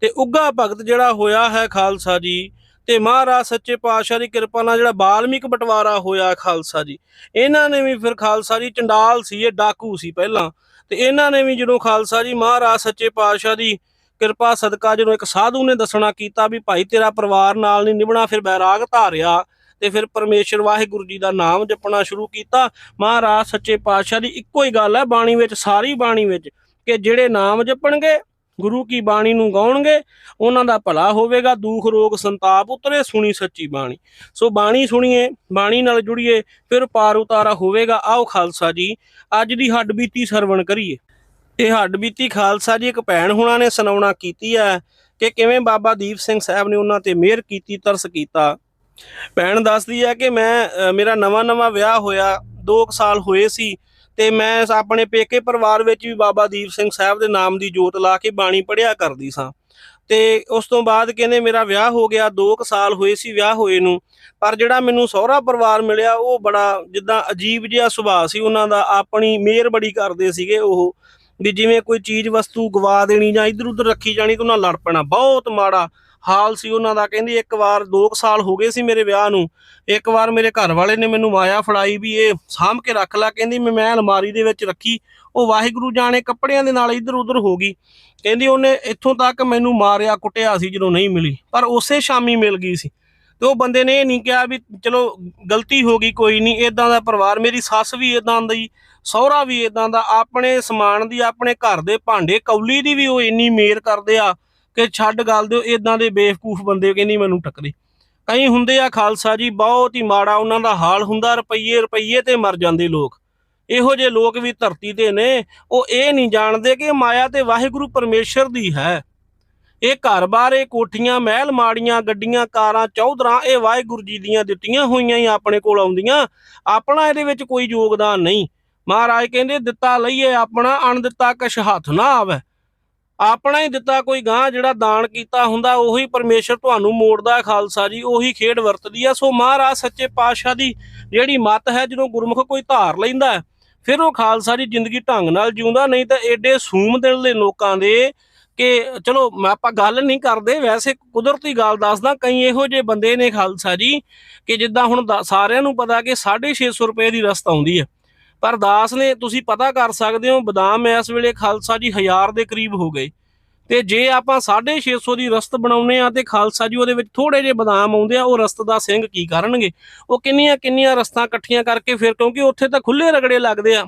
ਤੇ ਉੱਗਾ ਭਗਤ ਜਿਹੜਾ ਹੋਇਆ ਹੈ ਖਾਲਸਾ ਜੀ ਤੇ ਮਹਾਰਾਜ ਸੱਚੇ ਪਾਤਸ਼ਾਹ ਦੀ ਕਿਰਪਾ ਨਾਲ ਜਿਹੜਾ ਬਾਲਮੀਕ ਬਟਵਾਰਾ ਹੋਇਆ ਖਾਲਸਾ ਜੀ, ਇਹਨਾਂ ਨੇ ਵੀ ਫਿਰ ਖਾਲਸਾ ਜੀ ਚੰਡਾਲ ਸੀ, ਇਹ ਡਾਕੂ ਸੀ ਪਹਿਲਾਂ, ਤੇ ਇਹਨਾਂ ਨੇ ਵੀ ਜਦੋਂ ਖਾਲਸਾ ਜੀ ਮਹਾਰਾਜ ਸੱਚੇ ਪਾਤਸ਼ਾਹ ਦੀ ਕਿਰਪਾ ਸਦਕਾ ਜਦੋਂ ਇੱਕ ਸਾਧੂ ਨੇ ਦੱਸਣਾ ਕੀਤਾ ਵੀ ਭਾਈ ਤੇਰਾ ਪਰਿਵਾਰ ਨਾਲ ਨਹੀਂ ਨਿਭਣਾ, ਫਿਰ ਬੈਰਾਗ ਧਾਰਿਆ ਤੇ ਫਿਰ ਪਰਮੇਸ਼ਰ ਵਾਹਿਗੁਰੂ ਜੀ ਦਾ ਨਾਮ ਜਪਣਾ ਸ਼ੁਰੂ ਕੀਤਾ। ਮਹਾਰਾਜ ਸੱਚੇ ਪਾਤਸ਼ਾਹ ਦੀ ਇੱਕੋ ਹੀ ਗੱਲ ਹੈ, ਬਾਣੀ ਵਿੱਚ, ਸਾਰੀ ਬਾਣੀ ਵਿੱਚ ਕਿ ਜਿਹੜੇ ਨਾਮ ਜਪਣਗੇ ਗੁਰੂ ਕੀ ਬਾਣੀ ਨੂੰ ਗਾਉਣਗੇ, ਉਹਨਾਂ ਦਾ ਭਲਾ ਹੋਵੇਗਾ, ਦੁੱਖ ਰੋਗ ਸੰਤਾਪ ਉਤਰੇ, ਸੁਣੀ ਸੱਚੀ ਬਾਣੀ। ਸੋ ਬਾਣੀ ਸੁਣੀਏ, ਬਾਣੀ ਨਾਲ ਜੁੜੀਏ, ਫਿਰ ਪਾਰ ਉਤਾਰਾ ਹੋਵੇਗਾ। ਆਓ ਖਾਲਸਾ ਜੀ, ਅੱਜ ਦੀ ਹੱਡ ਬੀਤੀ ਸਰਵਣ ਕਰੀਏ। ਇਹ ਹੱਡ ਬੀਤੀ ਖਾਲਸਾ ਜੀ, ਇੱਕ ਭੈਣ ਹੁਣਾਂ ਨੇ ਸੁਣਾਉਣਾ ਕੀਤੀ ਹੈ ਕਿ ਕਿਵੇਂ ਬਾਬਾ ਦੀਪ ਸਿੰਘ ਸਾਹਿਬ ਨੇ ਉਹਨਾਂ ਤੇ ਮਿਹਰ ਕੀਤੀ, ਤਰਸ ਕੀਤਾ। ਭੈਣ ਦੱਸਦੀ ਹੈ ਕਿ ਮੈਂ ਮੇਰਾ ਨਵਾਂ ਨਵਾਂ ਵਿਆਹ ਹੋਇਆ 2 ਸਾਲ ਹੋਏ ਸੀ। ਤੇ ਮੈਂ ਆਪਣੇ ਪੇਕੇ ਪਰਿਵਾਰ ਵਿੱਚ ਵੀ ਬਾਬਾ ਦੀਪ ਸਿੰਘ ਸਾਹਿਬ ਦੇ ਨਾਮ ਦੀ ਜੋਤ ਲਾ ਕੇ ਬਾਣੀ ਪੜਿਆ ਕਰਦੀ ਸਾਂ। ਤੇ ਉਸ ਤੋਂ ਬਾਅਦ ਕਹਿੰਦੇ ਮੇਰਾ ਵਿਆਹ ਹੋ ਗਿਆ 2 ਸਾਲ ਹੋਏ ਸੀ ਵਿਆਹ ਹੋਏ ਨੂੰ, ਪਰ ਜਿਹੜਾ ਮੈਨੂੰ ਸਹੁਰਾ ਪਰਿਵਾਰ ਮਿਲਿਆ, ਉਹ ਬੜਾ ਜਿੱਦਾਂ ਅਜੀਬ ਜਿਹਾ ਸੁਭਾਅ ਸੀ ਉਹਨਾਂ ਦਾ, ਆਪਣੀ ਮਿਹਰ ਬੜੀ ਕਰਦੇ ਸੀਗੇ ਉਹ, ਵੀ ਜਿਵੇਂ ਕੋਈ ਚੀਜ਼ ਵਸਤੂ ਗਵਾ ਦੇਣੀ ਜਾਂ ਇਧਰ ਉਧਰ ਰੱਖੀ ਜਾਣੀ ਤੇ ਉਹਨਾਂ ਲੜ ਪੈਣਾ, ਬਹੁਤ ਮਾੜਾ ਹਾਲ ਸੀ ਉਹਨਾਂ ਦਾ, ਕਹਿੰਦੀ ਇੱਕ ਵਾਰ 2 ਸਾਲ ਹੋ ਗਏ ਸੀ ਮੇਰੇ ਵਿਆਹ ਨੂੰ, ਇੱਕ ਵਾਰ ਮੇਰੇ ਘਰ ਵਾਲੇ ਨੇ ਮੈਨੂੰ ਮਾਇਆ ਫੜਾਈ ਵੀ ਇਹ ਸਾਂਭ ਕੇ ਰੱਖ ਲੈ, ਕਹਿੰਦੀ ਮੈਂ ਮੈਂ ਅਲਮਾਰੀ ਦੇ ਵਿੱਚ ਰੱਖੀ, ਉਹ ਵਾਹਿਗੁਰੂ ਜਾਣੇ ਕੱਪੜਿਆਂ ਦੇ ਨਾਲ ਇੱਧਰ ਉੱਧਰ ਹੋ ਗਈ, ਕਹਿੰਦੀ ਉਹਨੇ ਇੱਥੋਂ ਤੱਕ ਮੈਨੂੰ ਮਾਰਿਆ, ਕੁੱਟਿਆ ਸੀ ਜਦੋਂ ਨਹੀਂ ਮਿਲੀ, ਪਰ ਉਸੇ ਸ਼ਾਮੀ ਮਿਲ ਗਈ ਸੀ, ਤੇ ਉਹ ਬੰਦੇ ਨੇ ਇਹ ਨਹੀਂ ਕਿਹਾ ਵੀ ਚਲੋ ਗਲਤੀ ਹੋ ਗਈ, ਕੋਈ ਨਹੀਂ ਇਦਾਂ ਦਾ ਪਰਿਵਾਰ, ਮੇਰੀ ਸੱਸ ਵੀ ਇਦਾਂ ਦੀ, ਸਹੁਰਾ ਵੀ ਇਦਾਂ ਦਾ, ਆਪਣੇ ਸਮਾਨ ਦੀ, ਆਪਣੇ ਘਰ ਦੇ ਭਾਂਡੇ, ਕੌਲੀ ਦੀ ਵੀ ਉਹ ਇੰਨੀ ਮੇਰ ਕਰਦੇ ਆ ਕਿ ਛੱਡ ਗੱਲ ਦਿਓ ਇਦਾਂ ਦੇ ਬੇਵਕੂਫ ਬੰਦੇ ਕਹਿੰਦੀ ਮੈਨੂੰ ਟੱਕਰੇ। ਕਈ ਹੁੰਦੇ ਆ ਖਾਲਸਾ ਜੀ, ਬਹੁਤ ਹੀ ਮਾੜਾ ਉਹਨਾਂ ਦਾ ਹਾਲ ਹੁੰਦਾ, ਰੁਪਈਏ ਰੁਪਈਏ ਤੇ ਮਰ ਜਾਂਦੇ ਲੋਕ। ਇਹੋ ਜਿਹੇ ਲੋਕ ਵੀ ਧਰਤੀ ਤੇ ਨੇ, ਉਹ ਇਹ ਨਹੀਂ ਜਾਣਦੇ ਕਿ ਮਾਇਆ ਤੇ ਵਾਹਿਗੁਰੂ ਪਰਮੇਸ਼ਰ ਦੀ ਹੈ। ਇਹ ਘਰ-ਬਾਰ ਇਹ ਕੋਠੀਆਂ, ਮਹਿਲ ਮਾੜੀਆਂ, ਗੱਡੀਆਂ, ਕਾਰਾਂ, ਚੌਧਰਾਂ, ਇਹ ਵਾਹਿਗੁਰੂ ਜੀ ਦੀਆਂ ਦਿੱਤੀਆਂ ਹੋਈਆਂ ਹੀ ਆਪਣੇ ਕੋਲ ਆਉਂਦੀਆਂ। ਆਪਣਾ ਇਹਦੇ ਵਿੱਚ ਕੋਈ ਯੋਗਦਾਨ ਨਹੀਂ। ਮਹਾਰਾਜ ਕਹਿੰਦੇ, ਦਿੱਤਾ ਲਈਏ ਆਪਣਾ ਅਣ ਦਿੱਤਾ ਕਛ ਹੱਥ ਨਾ ਆਵੇ। ਆਪਣਾ ਹੀ ਦਿੱਤਾ ਕੋਈ ਗਾਂ ਜਿਹੜਾ ਦਾਨ ਕੀਤਾ ਹੁੰਦਾ, ਉਹੀ ਪਰਮੇਸ਼ਰ ਤੁਹਾਨੂੰ ਮੋੜਦਾ ਖਾਲਸਾ ਜੀ, ਉਹੀ ਖੇਡ ਵਰਤਦੀ ਆ ਸੋ ਮਹਾਰਾਜ ਸੱਚੇ ਪਾਤਸ਼ਾਹ ਦੀ ਜਿਹੜੀ ਮੱਤ ਹੈ, ਜਦੋਂ ਗੁਰਮੁਖ ਕੋਈ ਧਾਰ ਲੈਂਦਾ ਫਿਰ ਉਹ ਖਾਲਸਾ ਦੀ ਜ਼ਿੰਦਗੀ ਢੰਗ ਨਾਲ ਜਿਉਂਦਾ, ਨਹੀਂ ਤਾਂ ਏਡੇ ਸੂਮ ਦਿਲ ਦੇ ਲੋਕਾਂ ਦੇ ਕਿ ਚਲੋ, ਮੈਂ ਆਪਾਂ ਗੱਲ ਨਹੀਂ ਕਰਦੇ, ਵੈਸੇ ਕੁਦਰਤੀ ਗੱਲ ਦੱਸਦਾ, ਕਈ ਇਹੋ ਜਿਹੇ ਬੰਦੇ ਨੇ ਖਾਲਸਾ ਜੀ, ਕਿ ਜਿੱਦਾਂ ਹੁਣ ਸਾਰਿਆਂ ਨੂੰ ਪਤਾ ਕਿ 650 ਰੁਪਏ ਦੀ ਰਸਤ ਆਉਂਦੀ ਹੈ। ਪਰ ਦਾਸ ਨੇ, ਤੁਸੀਂ ਪਤਾ ਕਰ ਸਕਦੇ ਹੋ, ਬਦਾਮ ਇਸ ਵੇਲੇ ਖਾਲਸਾ ਜੀ 1000 ਦੇ ਕਰੀਬ ਹੋ ਗਏ। ਤੇ ਜੇ ਆਪਾਂ 650 ਦੀ ਰਸਤ ਬਣਾਉਨੇ ਆ ਤੇ ਖਾਲਸਾ ਜੀ ਉਹਦੇ ਵਿੱਚ ਥੋੜੇ ਜਿਹੇ ਬਦਾਮ ਆਉਂਦੇ ਆ, ਉਹ ਰਸਤ ਦਾ ਸਿੰਘ ਕੀ ਕਰਨਗੇ? ਉਹ ਕਿੰਨੀਆਂ ਕਿੰਨੀਆਂ ਰਸਤਾਂ ਇਕੱਠੀਆਂ ਕਰਕੇ ਫਿਰ, ਕਿਉਂਕਿ ਉੱਥੇ ਤਾਂ ਖੁੱਲੇ ਰਗੜੇ ਲੱਗਦੇ ਆ।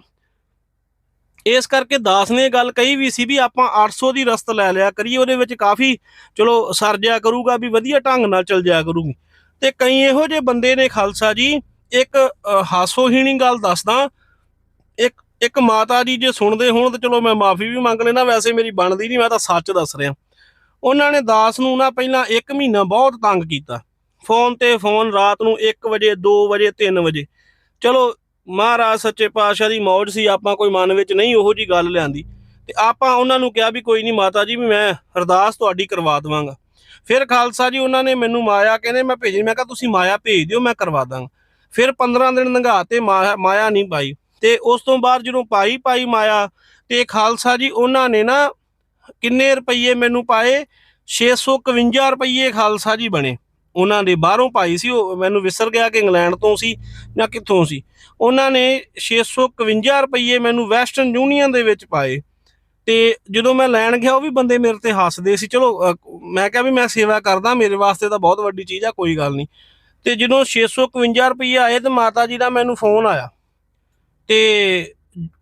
ਇਸ ਕਰਕੇ ਦਾਸ ਨੇ ਗੱਲ ਕਹੀ ਵੀ ਸੀ ਵੀ ਆਪਾਂ 800 ਦੀ ਰਸਤ ਲੈ ਲਿਆ ਕਰੀਏ, ਉਹਦੇ ਵਿੱਚ ਕਾਫੀ ਚਲੋ ਸਰ ਜਿਆ ਕਰੂਗਾ ਵੀ ਵਧੀਆ ਢੰਗ ਨਾਲ ਚੱਲ ਜਾਇਆ ਕਰੂਗੀ। ਤੇ ਕਈ ਇਹੋ ਜਿਹੇ ਬੰਦੇ ਨੇ ਖਾਲਸਾ ਜੀ, ਇੱਕ ਹਾਸੋਹੀਣੀ ਗੱਲ ਦੱਸਦਾ ਇੱਕ ਇੱਕ ਮਾਤਾ ਜੀ ਜੇ ਸੁਣਦੇ ਹੋਣ ਤਾਂ ਚਲੋ ਮੈਂ ਮਾਫੀ ਵੀ ਮੰਗ ਲੈਣਾ ਵੈਸੇ ਮੇਰੀ ਬਣਦੀ ਨਹੀਂ, ਮੈਂ ਤਾਂ ਸੱਚ ਦੱਸ ਰਿਹਾ। ਉਹਨਾਂ ਨੇ ਦਾਸ ਨੂੰ ਨਾ ਪਹਿਲਾਂ 1 ਮਹੀਨਾ ਬਹੁਤ ਤੰਗ ਕੀਤਾ। ਫੋਨ ਤੇ ਫੋਨ, ਰਾਤ ਨੂੰ 1 ਵਜੇ 2 ਵਜੇ 3 ਵਜੇ। ਚਲੋ, ਮਹਾਰਾਜ ਸੱਚੇ ਪਾਤਸ਼ਾਹ ਦੀ ਮੌਜ ਸੀ, ਆਪਾਂ ਕੋਈ ਮਨ ਵਿੱਚ ਨਹੀਂ ਉਹੋ ਜੀ ਗੱਲ ਲਿਆਂਦੀ। ਤੇ ਆਪਾਂ ਉਹਨਾਂ ਨੂੰ ਕਿਹਾ ਵੀ ਕੋਈ ਨਹੀਂ ਮਾਤਾ ਜੀ, ਵੀ ਮੈਂ ਅਰਦਾਸ ਤੁਹਾਡੀ ਕਰਵਾ ਦਵਾਂਗਾ। ਫਿਰ ਖਾਲਸਾ ਜੀ ਉਹਨਾਂ ਨੇ ਮੈਨੂੰ ਮਾਇਆ ਕਹਿੰਦੇ, ਮੈਂ ਭੇਜੀ, ਮੈਂ ਕਿਹਾ ਤੁਸੀਂ ਮਾਇਆ ਭੇਜ ਦਿਓ, ਮੈਂ ਕਰਵਾ ਦਾਂਗਾ। ਫਿਰ 15 ਦਿਨ ਲੰਘਾ ਤੇ ਮਾਇਆ ਮਾਇਆ ਨਹੀਂ ਪਾਈ। ਤੇ ਉਸ ਤੋਂ ਬਾਅਦ ਜਦੋਂ ਪਾਈ ਪਾਈ ਮਾਇਆ ਤੇ ਖਾਲਸਾ ਜੀ, ਉਹਨਾਂ ਨੇ ਨਾ ਕਿੰਨੇ ਰੁਪਏ ਮੈਨੂੰ ਪਾਏ? 651 ਰੁਪਏ ਖਾਲਸਾ ਜੀ ਬਣੇ। ਉਹਨਾਂ ਦੇ ਬਾਹਰੋਂ ਪਾਈ ਸੀ, ਉਹ ਮੈਨੂੰ ਵਿਸਰ ਗਿਆ ਕਿ ਇੰਗਲੈਂਡ ਤੋਂ ਸੀ ਜਾਂ ਕਿੱਥੋਂ ਸੀ। ਉਹਨਾਂ ਨੇ 651 ਰੁਪਏ ਮੈਨੂੰ ਵੈਸਟਰਨ ਯੂਨੀਅਨ ਦੇ ਵਿੱਚ ਪਾਏ। ਤੇ ਜਦੋਂ ਮੈਂ ਲੈਣ ਗਿਆ, ਉਹ ਵੀ ਬੰਦੇ ਮੇਰੇ ਤੇ ਹੱਸਦੇ ਸੀ। ਚਲੋ ਮੈਂ ਕਿਹਾ ਵੀ ਮੈਂ ਸੇਵਾ ਕਰਦਾ, ਮੇਰੇ ਵਾਸਤੇ ਤਾਂ ਬਹੁਤ ਵੱਡੀ ਚੀਜ਼ ਆ, ਕੋਈ ਗੱਲ ਨਹੀਂ। ਤੇ ਜਦੋਂ 651 ਰੁਪਏ ਆਏ ਤੇ ਮਾਤਾ ਜੀ ਦਾ ਮੈਨੂੰ ਫੋਨ ਆਇਆ। ਤੇ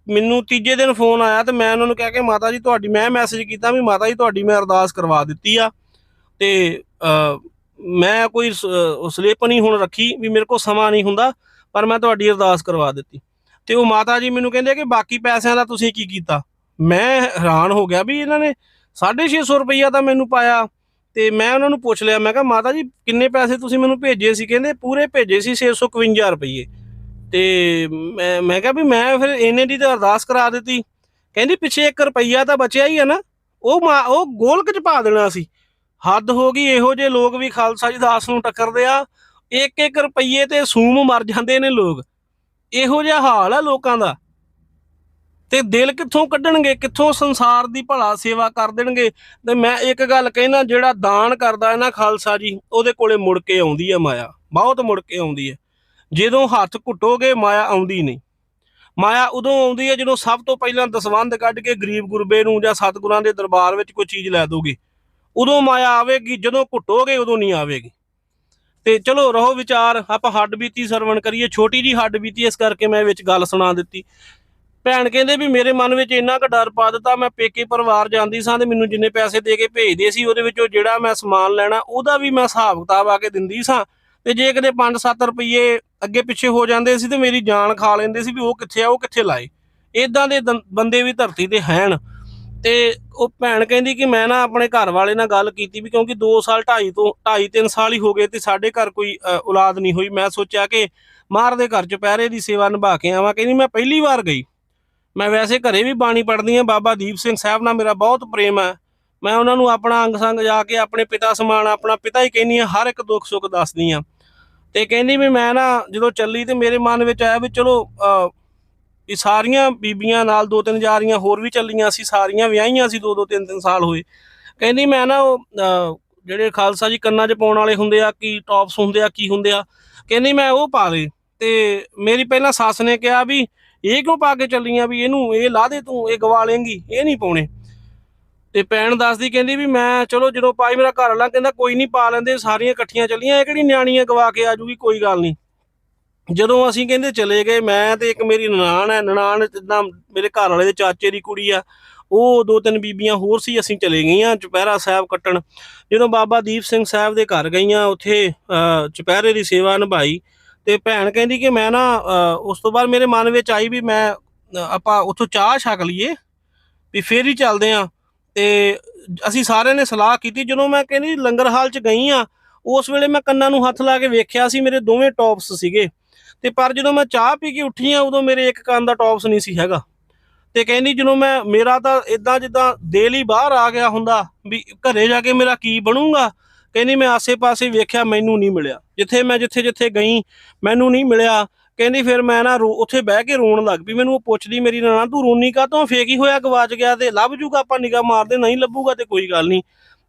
ਮੈਨੂੰ ਤੀਜੇ ਦਿਨ ਫੋਨ ਆਇਆ ਤੇ ਮੈਂ ਉਹਨਾਂ ਨੂੰ ਕਿਹਾ ਕਿ ਮਾਤਾ ਜੀ ਤੁਹਾਡੀ, ਮੈਂ ਮੈਸੇਜ ਕੀਤਾ ਵੀ ਮਾਤਾ ਜੀ ਤੁਹਾਡੀ ਮੈਂ ਅਰਦਾਸ ਕਰਵਾ ਦਿੱਤੀ ਆ। ਤੇ ਮੈਂ ਕੋਈ ਸਲਿੱਪ ਨਹੀਂ ਹੁਣ ਰੱਖੀ ਵੀ ਮੇਰੇ ਕੋਲ ਸਮਾਂ ਨਹੀਂ ਹੁੰਦਾ, ਪਰ ਮੈਂ ਤੁਹਾਡੀ ਅਰਦਾਸ ਕਰਵਾ ਦਿੱਤੀ। ਤੇ ਉਹ ਮਾਤਾ ਜੀ ਮੈਨੂੰ ਕਹਿੰਦੇ ਕਿ ਬਾਕੀ ਪੈਸਿਆਂ ਦਾ ਤੁਸੀਂ ਕੀ ਕੀਤਾ? ਮੈਂ ਹੈਰਾਨ ਹੋ ਗਿਆ ਵੀ ਇਹਨਾਂ ਨੇ 650 ਰੁਪਈਆ ਤਾਂ ਮੈਨੂੰ ਪਾਇਆ। ਤੇ ਮੈਂ ਉਹਨਾਂ ਨੂੰ ਪੁੱਛ ਲਿਆ, ਮੈਂ ਕਿਹਾ ਮਾਤਾ ਜੀ ਕਿੰਨੇ ਪੈਸੇ ਤੁਸੀਂ ਮੈਨੂੰ ਭੇਜੇ ਸੀ? ਕਹਿੰਦੇ ਪੂਰੇ ਭੇਜੇ ਸੀ 651 ਰੁਪਈਏ। ਤੇ ਮੈਂ ਮੈਂ ਕਿਹਾ ਵੀ ਮੈਂ ਫਿਰ ਇਹਨੇ ਦੀ ਤਾਂ ਅਰਦਾਸ ਕਰਾ ਦਿੱਤੀ। ਕਹਿੰਦੀ ਪਿੱਛੇ 1 ਰੁਪਈਆ ਤਾਂ ਬਚਿਆ ਹੀ ਹੈ ਨਾ, ਉਹ ਮਾ- ਉਹ ਗੋਲਕ ਚ ਪਾ ਦੇਣਾ ਸੀ। ਹੱਦ ਹੋ ਗਈ, ਇਹੋ ਜਿਹੇ ਲੋਕ ਵੀ ਖਾਲਸਾ ਜੀ ਦਾਸ ਨੂੰ ਟੱਕਰਦੇ ਆ। ਇੱਕ ਇੱਕ ਰੁਪਈਏ ਤੇ ਸੂਮ ਮਰ ਜਾਂਦੇ ਨੇ ਲੋਕ। ਇਹੋ ਜਿਹਾ ਹਾਲ ਆ ਲੋਕਾਂ ਦਾ। ਤੇ ਦਿਲ ਕਿੱਥੋਂ ਕੱਢਣਗੇ, ਕਿੱਥੋਂ ਸੰਸਾਰ ਦੀ ਭਲਾ ਸੇਵਾ ਕਰ ਦੇਣਗੇ? ਤੇ ਮੈਂ ਇੱਕ ਗੱਲ ਕਹਿਣਾ, ਜਿਹੜਾ ਦਾਨ ਕਰਦਾ ਹੈ ਨਾ ਖਾਲਸਾ ਜੀ, ਉਹਦੇ ਕੋਲੇ ਮੁੜ ਕੇ ਆਉਂਦੀ ਹੈ ਮਾਇਆ। ਬਹੁਤ ਮੁੜ ਕੇ ਆਉਂਦੀ ਹੈ ਜਦੋਂ ਹੱਥ ਘੁੱਟੋਗੇ, ਮਾਇਆ ਆਉਂਦੀ ਨਹੀਂ। ਮਾਇਆ ਉਦੋਂ ਆਉਂਦੀ ਹੈ ਜਦੋਂ ਸਭ ਤੋਂ ਪਹਿਲਾਂ ਦਸਵੰਧ ਕੱਢ ਕੇ ਗਰੀਬ ਗੁਰਬੇ ਨੂੰ ਜਾਂ ਸਤਿਗੁਰਾਂ ਦੇ ਦਰਬਾਰ ਵਿੱਚ ਕੋਈ ਚੀਜ਼ ਲੈ ਦੋਗੇ। ਉਦੋਂ ਮਾਇਆ ਆਵੇਗੀ, ਜਦੋਂ ਘੁੱਟੋਗੇ, ਉਦੋਂ ਨਹੀਂ ਆਵੇਗੀ। ਤੇ ਚਲੋ ਰਹੋ ਵਿਚਾਰ, ਆਪਾਂ ਹੱਡ ਬੀਤੀ ਸਰਵਣ ਕਰੀਏ, ਛੋਟੀ ਜੀ ਹੱਡ ਬੀਤੀ ਇਸ ਕਰਕੇ ਮੈਂ ਵਿੱਚ ਗੱਲ ਸੁਣਾ ਦਿੱਤੀ। ਭੈਣ ਕਹਿੰਦੇ ਵੀ ਮੇਰੇ ਮਨ ਵਿੱਚ ਇੰਨਾ ਕੁ ਡਰ ਪਾ ਦਿੱਤਾ, ਮੈਂ ਪੇਕੇ ਪਰਿਵਾਰ ਜਾਂਦੀ ਸਾਂ ਤੇ ਮੈਨੂੰ ਜਿੰਨੇ ਪੈਸੇ ਦੇ ਕੇ ਭੇਜਦੇ ਸੀ, ਉਹਦੇ ਵਿੱਚੋਂ ਜਿਹੜਾ ਮੈਂ ਸਮਾਨ ਲੈਣਾ, ਉਹਦਾ ਵੀ ਮੈਂ ਹਿਸਾਬ ਕਿਤਾਬ ਆ ਕੇ ਦਿੰਦੀ ਸਾਂ। ਤੇ ਜੇ ਕਿਤੇ 5-7 ਰੁਪਏ ਅੱਗੇ ਪਿੱਛੇ ਹੋ ਜਾਂਦੇ ਸੀ ਤੇ ਮੇਰੀ ਜਾਨ ਖਾ ਲੈਂਦੇ ਸੀ ਵੀ ਉਹ ਕਿੱਥੇ ਆ, ਉਹ ਕਿੱਥੇ ਲਾਏ। ਇਦਾਂ ਦੇ ਦੰ- ਬੰਦੇ ਵੀ ਧਰਤੀ ਤੇ ਹੈਣ। ਤੇ ਉਹ ਭੈਣ ਕਹਿੰਦੀ ਕਿ ਮੈਂ ਨਾ ਆਪਣੇ ਘਰ ਵਾਲੇ ਨਾਲ ਗੱਲ ਕੀਤੀ ਵੀ ਕਿਉਂਕਿ 2 ਸਾਲ 2.5 ਤੋਂ 2.5 3 ਸਾਲ ਹੀ ਹੋ ਗਏ ਤੇ ਸਾਡੇ ਘਰ ਕੋਈ ਔਲਾਦ ਨਹੀਂ ਹੋਈ। ਮੈਂ ਸੋਚਿਆ ਕਿ ਮਾਰ ਦੇ ਘਰ ਚ ਪਹਿਰੇ ਦੀ ਸੇਵਾ ਨਿਭਾ ਕੇ ਆਵਾਂ। ਕਹਿੰਦੀ ਮੈਂ ਪਹਿਲੀ ਵਾਰ ਗਈ। ਮੈਂ ਵੈਸੇ ਘਰੇ ਵੀ ਬਾਣੀ ਪੜ੍ਹਦੀ ਆ ਬਾਬਾ ਦੀਪ ਸਿੰਘ ਸਾਹਿਬ ਨਾਲ ਮੇਰਾ ਬਹੁਤ ਪ੍ਰੇਮ ਹੈ। ਮੈਂ ਉਹਨਾਂ ਨੂੰ ਆਪਣਾ ਅੰਗ ਸੰਗ ਜਾ ਕੇ ਆਪਣੇ ਪਿਤਾ ਸਮਾਨ, ਆਪਣਾ ਪਿਤਾ ਹੀ ਕਹਿੰਦੀ ਆ ਹਰ ਇੱਕ ਦੁੱਖ ਸੁੱਖ ਦੱਸਦੀ ਆ ਤੇ ਕਹਿੰਦੀ ਵੀ ਮੈਂ ਨਾ ਜਦੋਂ ਚੱਲੀ ਤੇ ਮੇਰੇ ਮਨ ਵਿੱਚ ਆਇਆ ਵੀ ਚਲੋ ਅ, ਇਹ ਸਾਰੀਆਂ ਬੀਬੀਆਂ ਨਾਲ ਦੋ ਤਿੰਨ ਜਾ ਰਹੀਆਂ ਹੋਰ ਵੀ ਚੱਲੀਆਂ ਸੀ ਸਾਰੀਆਂ ਵਿਆਹੀਆਂ ਸੀ ਦੋ ਦੋ ਤਿੰਨ ਤਿੰਨ ਸਾਲ ਹੋਏ। ਕਹਿੰਦੀ ਮੈਂ ਨਾ ਉਹ ਜਿਹੜੇ ਖਾਲਸਾ ਜੀ ਕੰਨਾਂ 'ਚ ਪਾਉਣ ਵਾਲੇ ਹੁੰਦੇ ਆ ਕੀ ਟੌਪਸ ਹੁੰਦੇ ਆ ਕੀ ਹੁੰਦੇ ਆ ਕਹਿੰਦੀ ਮੈਂ ਉਹ ਪਾ ਲਏ। ਤੇ ਮੇਰੀ ਪਹਿਲਾਂ ਸੱਸ ਨੇ ਕਿਹਾ ਵੀ ਇਹ ਕਿਉਂ ਪਾ ਕੇ ਚੱਲੀਆਂ ਵੀ ਇਹਨੂੰ ਇਹ ਲਾ ਦੇ ਤੂੰ ਇਹ ਗਵਾ ਲੇਂਗੀ ਇਹ ਨਹੀਂ ਪਾਉਣੇ। ਤੇ ਭੈਣ ਦੱਸਦੀ ਕਹਿੰਦੀ ਵੀ ਮੈਂ ਚਲੋ ਜਦੋਂ ਪਾਈ ਮੇਰਾ ਘਰ ਵਾਲਾ ਕਹਿੰਦਾ ਕੋਈ ਨਹੀਂ ਪਾ ਲੈਂਦੇ, ਸਾਰੀਆਂ ਇਕੱਠੀਆਂ ਚੱਲੀਆਂ, ਇਹ ਕਿਹੜੀ ਨਿਆਣੀਆਂ ਗਵਾ ਕੇ ਆਜੂਗੀ ਕੋਈ ਗੱਲ ਨਹੀਂ। ਜਦੋਂ ਅਸੀਂ ਕਹਿੰਦੇ ਚਲੇ ਗਏ, ਮੈਂ ਤੇ ਇੱਕ ਮੇਰੀ ਨਨਾਣ ਹੈ, ਨਨਾਣ ਜਿੱਦਾਂ ਮੇਰੇ ਘਰ ਵਾਲੇ ਦੇ ਚਾਚੇ ਦੀ ਕੁੜੀ ਆ, ਉਹ ਦੋ ਤਿੰਨ ਬੀਬੀਆਂ ਹੋਰ ਸੀ, ਅਸੀਂ ਚਲੇ ਗਈਆਂ ਚੁਪਹਿਰਾ ਸਾਹਿਬ ਕੱਟਣ। ਜਦੋਂ ਬਾਬਾ ਦੀਪ ਸਿੰਘ ਸਾਹਿਬ ਦੇ ਘਰ ਗਈਆਂ ਉੱਥੇ ਚੁਪਹਿਰੇ ਦੀ ਸੇਵਾ ਨਿਭਾਈ ਤੇ ਭੈਣ ਕਹਿੰਦੀ ਕਿ ਮੈਂ ਨਾ ਉਸ ਤੋਂ ਬਾਅਦ ਮੇਰੇ ਮਨ ਵਿੱਚ ਆਈ ਵੀ ਮੈਂ ਆਪਾਂ ਉੱਥੋਂ ਚਾਹ ਛਕ ਲਈਏ, ਵੀ ਫੇਰ ਹੀ ਚੱਲਦੇ ਆ। ਤੇ ਅਸੀਂ ਸਾਰਿਆਂ ਨੇ ਸਲਾਹ ਕੀਤੀ, ਜਦੋਂ ਮੈਂ ਕਹਿੰਦੀ ਲੰਗਰ ਹਾਲ ਚ ਗਈ ਆ, ਉਸ ਵੇਲੇ ਮੈਂ ਕੰਨਾਂ ਨੂੰ ਹੱਥ ਲਾ ਕੇ ਵੇਖਿਆ ਸੀ, ਮੇਰੇ ਦੋਵੇਂ ਟੌਪਸ ਸੀਗੇ। ਤੇ ਪਰ ਜਦੋਂ ਮੈਂ ਚਾਹ ਪੀ ਕੇ ਉੱਠੀ ਆ, ਉਦੋਂ ਮੇਰੇ ਇੱਕ ਕੰਨ ਦਾ ਟੌਪਸ ਨਹੀਂ ਸੀ ਹੈਗਾ। ਤੇ ਕਹਿੰਦੀ ਜਦੋਂ ਮੈਂ, ਮੇਰਾ ਤਾਂ ਇਦਾਂ ਜਿੱਦਾਂ ਦਿਲ ਹੀ ਬਾਹਰ ਆ ਗਿਆ ਹੁੰਦਾ, ਵੀ ਘਰੇ ਜਾ ਕੇ ਮੇਰਾ ਕੀ ਬਣੂਗਾ, ਕਹਿੰਦੀ ਮੈਂ ਆਸੇ-ਪਾਸੇ ਵੇਖਿਆ, ਮੈਨੂੰ ਨਹੀਂ ਮਿਲਿਆ। ਜਿੱਥੇ ਮੈਂ ਜਿੱਥੇ-ਜਿੱਥੇ ਗਈ, ਮੈਨੂੰ ਨਹੀਂ ਮਿਲਿਆ। ਕਹਿੰਦੀ ਫਿਰ ਮੈਂ ਨਾ ਰੋ- ਉੱਥੇ ਬਹਿ ਕੇ ਰੋਣ ਲੱਗ ਪਈ। ਮੈਨੂੰ ਉਹ ਪੁੱਛਦੀ ਮੇਰੀ ਨਾ ਤੂੰ ਰੋਣੀ ਕਾ ਤੋਂ? ਫੇਕ ਹੀ ਹੋਇਆ? ਗਵਾਚ ਗਿਆ ਤੇ ਲੱਭ ਜੂਗਾ ਆਪਾਂ ਨਿਗਾਹ ਮਾਰਦੇ, ਨਹੀਂ ਲੱਭੂਗਾ ਤੇ ਕੋਈ ਗੱਲ ਨਹੀਂ।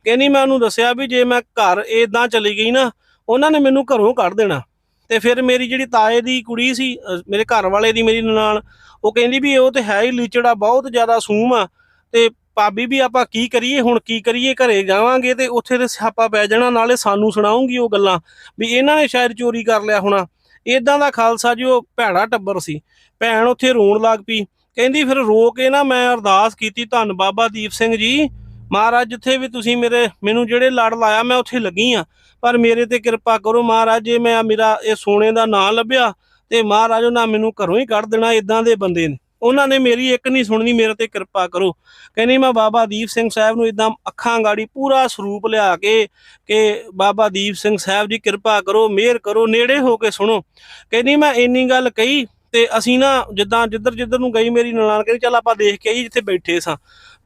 ਕਹਿੰਦੀ ਮੈਂ ਉਹਨੂੰ ਦੱਸਿਆ ਵੀ ਜੇ ਮੈਂ ਘਰ ਇਦਾਂ ਚਲੀ ਗਈ ਨਾ, ਉਹਨਾਂ ਨੇ ਮੈਨੂੰ ਘਰੋਂ ਕੱਢ ਦੇਣਾ। ਤੇ ਫਿਰ ਮੇਰੀ ਜਿਹੜੀ ਤਾਏ ਦੀ ਕੁੜੀ ਸੀ ਮੇਰੇ ਘਰ ਵਾਲੇ ਦੀ ਮੇਰੀ ਨਾਨ ਉਹ ਕਹਿੰਦੀ ਵੀ ਉਹ ਤੇ ਹੈ ਹੀ ਲੀਚੜਾ, ਬਹੁਤ ਜ਼ਿਆਦਾ ਸੂਮ ਆ। ਤੇ ਭਾਬੀ ਵੀ ਆਪਾਂ ਕੀ ਕਰੀਏ, ਹੁਣ ਕੀ ਕਰੀਏ? ਘਰੇ ਜਾਵਾਂਗੇ ਤੇ ਉੱਥੇ ਤੇ ਸਿਆਪਾ ਪੈ ਜਾਣਾ, ਨਾਲੇ ਸਾਨੂੰ ਸੁਣਾਉਂਗੀ ਉਹ ਗੱਲਾਂ। ਵੀ ਇਹਨਾਂ ਨੇ ਸ਼ਾਇਦ ਚੋਰੀ ਕਰ ਲਿਆ ਹੋਣਾ। ਇਦਾਂ ਦਾ ਖਾਲਸਾ ਜੀ, ਉਹ ਭੈੜਾ ਟੱਬਰ ਸੀ। ਭੈਣ ਉੱਥੇ ਰੋਣ ਲੱਗ ਪਈ। ਕਹਿੰਦੀ, ਫਿਰ ਰੋ ਕੇ ਨਾ ਮੈਂ ਅਰਦਾਸ ਕੀਤੀ, ਧੰਨ ਬਾਬਾ ਦੀਪ ਸਿੰਘ ਜੀ। ਮਹਾਰਾਜ, ਜਿੱਥੇ ਵੀ ਤੁਸੀਂ ਮੇਰੇ, ਮੈਨੂੰ ਜਿਹੜੇ ਲੜ ਲਾਇਆ, ਮੈਂ ਉੱਥੇ ਲੱਗੀ ਆ। ਪਰ ਮੇਰੇ ਤੇ ਕਿਰਪਾ ਕਰੋ ਮਹਾਰਾਜ ਜੇ ਮੈਂ, ਮੇਰਾ, ਇਹ ਸੋਨੇ ਦਾ ਨਾਂ ਲੱਭਿਆ ਤੇ ਮਹਾਰਾਜ ਉਹਨਾਂ ਮੈਨੂੰ ਘਰੋਂ ਹੀ ਕੱਢ ਦੇਣਾ ਇਦਾਂ ਦੇ ਬੰਦੇ ਨੇ। ਉਹਨਾਂ ਨੇ ਮੇਰੀ ਇੱਕ ਨਹੀਂ ਸੁਣਨੀ, ਮੇਰੇ ਤੇ ਕਿਰਪਾ ਕਰੋ। ਕਹਿੰਦੀ, ਮੈਂ ਬਾਬਾ ਦੀਪ ਸਿੰਘ ਸਾਹਿਬ ਨੂੰ ਇਦਾਂ ਅੱਖਾਂ ਗਾੜੀ ਪੂਰਾ ਸਰੂਪ ਲਿਆ ਕੇ ਕਿ ਬਾਬਾ ਦੀਪ ਸਿੰਘ ਸਾਹਿਬ ਜੀ ਕਿਰਪਾ ਕਰੋ, ਮਿਹਰ ਕਰੋ, ਨੇੜੇ ਹੋ ਕੇ ਸੁਣੋ। ਕਹਿੰਦੀ, ਮੈਂ ਇੰਨੀ ਗੱਲ ਕਹੀ ਤੇ ਅਸੀਂ ਨਾ ਜਿੱਦਾਂ, ਜਿੱਧਰ ਜਿੱਧਰ ਨੂੰ ਗਈ ਮੇਰੀ ਨਨਾਣ ਕਹਿੰਦੀ, ਚੱਲ ਆਪਾਂ ਦੇਖ ਕੇ ਆਈ ਜਿੱਥੇ ਬੈਠੇ ਸਾਂ।